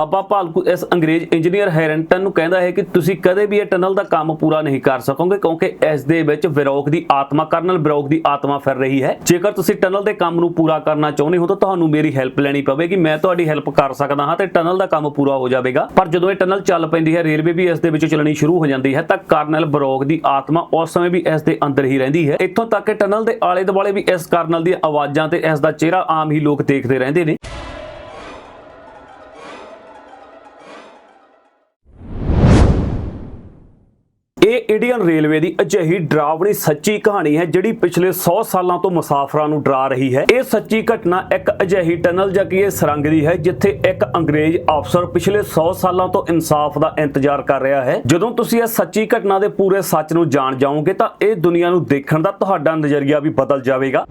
ਬਾਬਾ ਭਾਲਕੂ ਇਸ ਅੰਗਰੇਜ਼ ਇੰਜੀਨੀਅਰ ਹੈਰਨਟਨ ਨੂੰ ਕਹਿੰਦਾ ਹੈ ਕਿ ਤੁਸੀਂ ਕਦੇ ਵੀ ਇਹ ਟਨਲ ਦਾ ਕੰਮ ਪੂਰਾ ਨਹੀਂ ਕਰ ਸਕੋਗੇ ਕਿਉਂਕਿ ਇਸ ਦੇ ਵਿੱਚ ਵਿਰੋਗ ਦੀ ਆਤਮਾ, ਕਰਨਲ ਵਿਰੋਗ ਦੀ ਆਤਮਾ ਫਿਰ ਰਹੀ ਹੈ। ਜੇਕਰ ਤੁਸੀਂ ਟਨਲ ਦੇ ਕੰਮ ਨੂੰ ਪੂਰਾ ਕਰਨਾ ਚਾਹੁੰਦੇ ਹੋ ਤਾਂ ਤੁਹਾਨੂੰ ਮੇਰੀ ਹੈਲਪ ਲੈਣੀ ਪਵੇਗੀ। ਮੈਂ ਤੁਹਾਡੀ ਹੈਲਪ ਕਰ ਸਕਦਾ ਹਾਂ ਤੇ ਟਨਲ ਦਾ ਕੰਮ ਪੂਰਾ ਹੋ ਜਾਵੇਗਾ। ਪਰ ਜਦੋਂ ਇਹ ਟਨਲ ਚੱਲ ਪੈਂਦੀ ਹੈ ਰੇਲਵੇ ਵੀ ਇਸ ਦੇ ਵਿੱਚ ਚੱਲਣੀ ਸ਼ੁਰੂ ਹੋ ਜਾਂਦੀ ਹੈ ਤਾਂ ਕਰਨਲ ਵਿਰੋਗ ਦੀ ਆਤਮਾ ਉਸ ਸਮੇਂ ਵੀ ਇਸ ਦੇ ਅੰਦਰ ਹੀ ਰਹਿੰਦੀ ਹੈ। ਇੱਥੋਂ ਤੱਕ ਕਿ ਟਨਲ ਦੇ ਆਲੇ ਦੁਆਲੇ ਵੀ ਇਸ ਕਰਨਲ ਦੀਆਂ ਆਵਾਜ਼ਾਂ ਤੇ ਇਸ ਦਾ ਚਿਹਰਾ ਆਮ ਹੀ ਲੋਕ ਦੇਖਦੇ ਰਹਿੰਦੇ ਨੇ। ਇਹ ਇੰਡੀਅਨ ਰੇਲਵੇ ਦੀ ਅਜਿਹੀ ਡਰਾਵਣੀ ਸੱਚੀ ਕਹਾਣੀ ਹੈ ਜਿਹੜੀ ਪਿਛਲੇ 100 ਸਾਲਾਂ ਤੋਂ ਮੁਸਾਫਰਾਂ ਨੂੰ ਡਰਾ ਰਹੀ ਹੈ। ਇਹ ਸੱਚੀ ਘਟਨਾ ਇੱਕ ਅਜਿਹੀ ਟਨਲ ਜਾਂ ਕਿ ਇਹ ਸੁਰੰਗ ਦੀ ਹੈ ਜਿੱਥੇ ਇੱਕ ਅੰਗਰੇਜ਼ ਅਫਸਰ ਪਿਛਲੇ 100 ਸਾਲਾਂ ਤੋਂ ਇਨਸਾਫ ਦਾ ਇੰਤਜ਼ਾਰ ਕਰ ਰਿਹਾ ਹੈ। ਜਦੋਂ ਤੁਸੀਂ ਇਹ ਸੱਚੀ ਘਟਨਾ ਦੇ ਪੂਰੇ ਸੱਚ ਨੂੰ ਜਾਣ ਜਾਓਗੇ ਤਾਂ ਇਹ ਦੁਨੀਆ ਨੂੰ ਦੇਖਣ ਦਾ ਤੁਹਾਡਾ ਨਜ਼ਰੀਆ ਵੀ ਬਦਲ ਜਾਵੇਗਾ।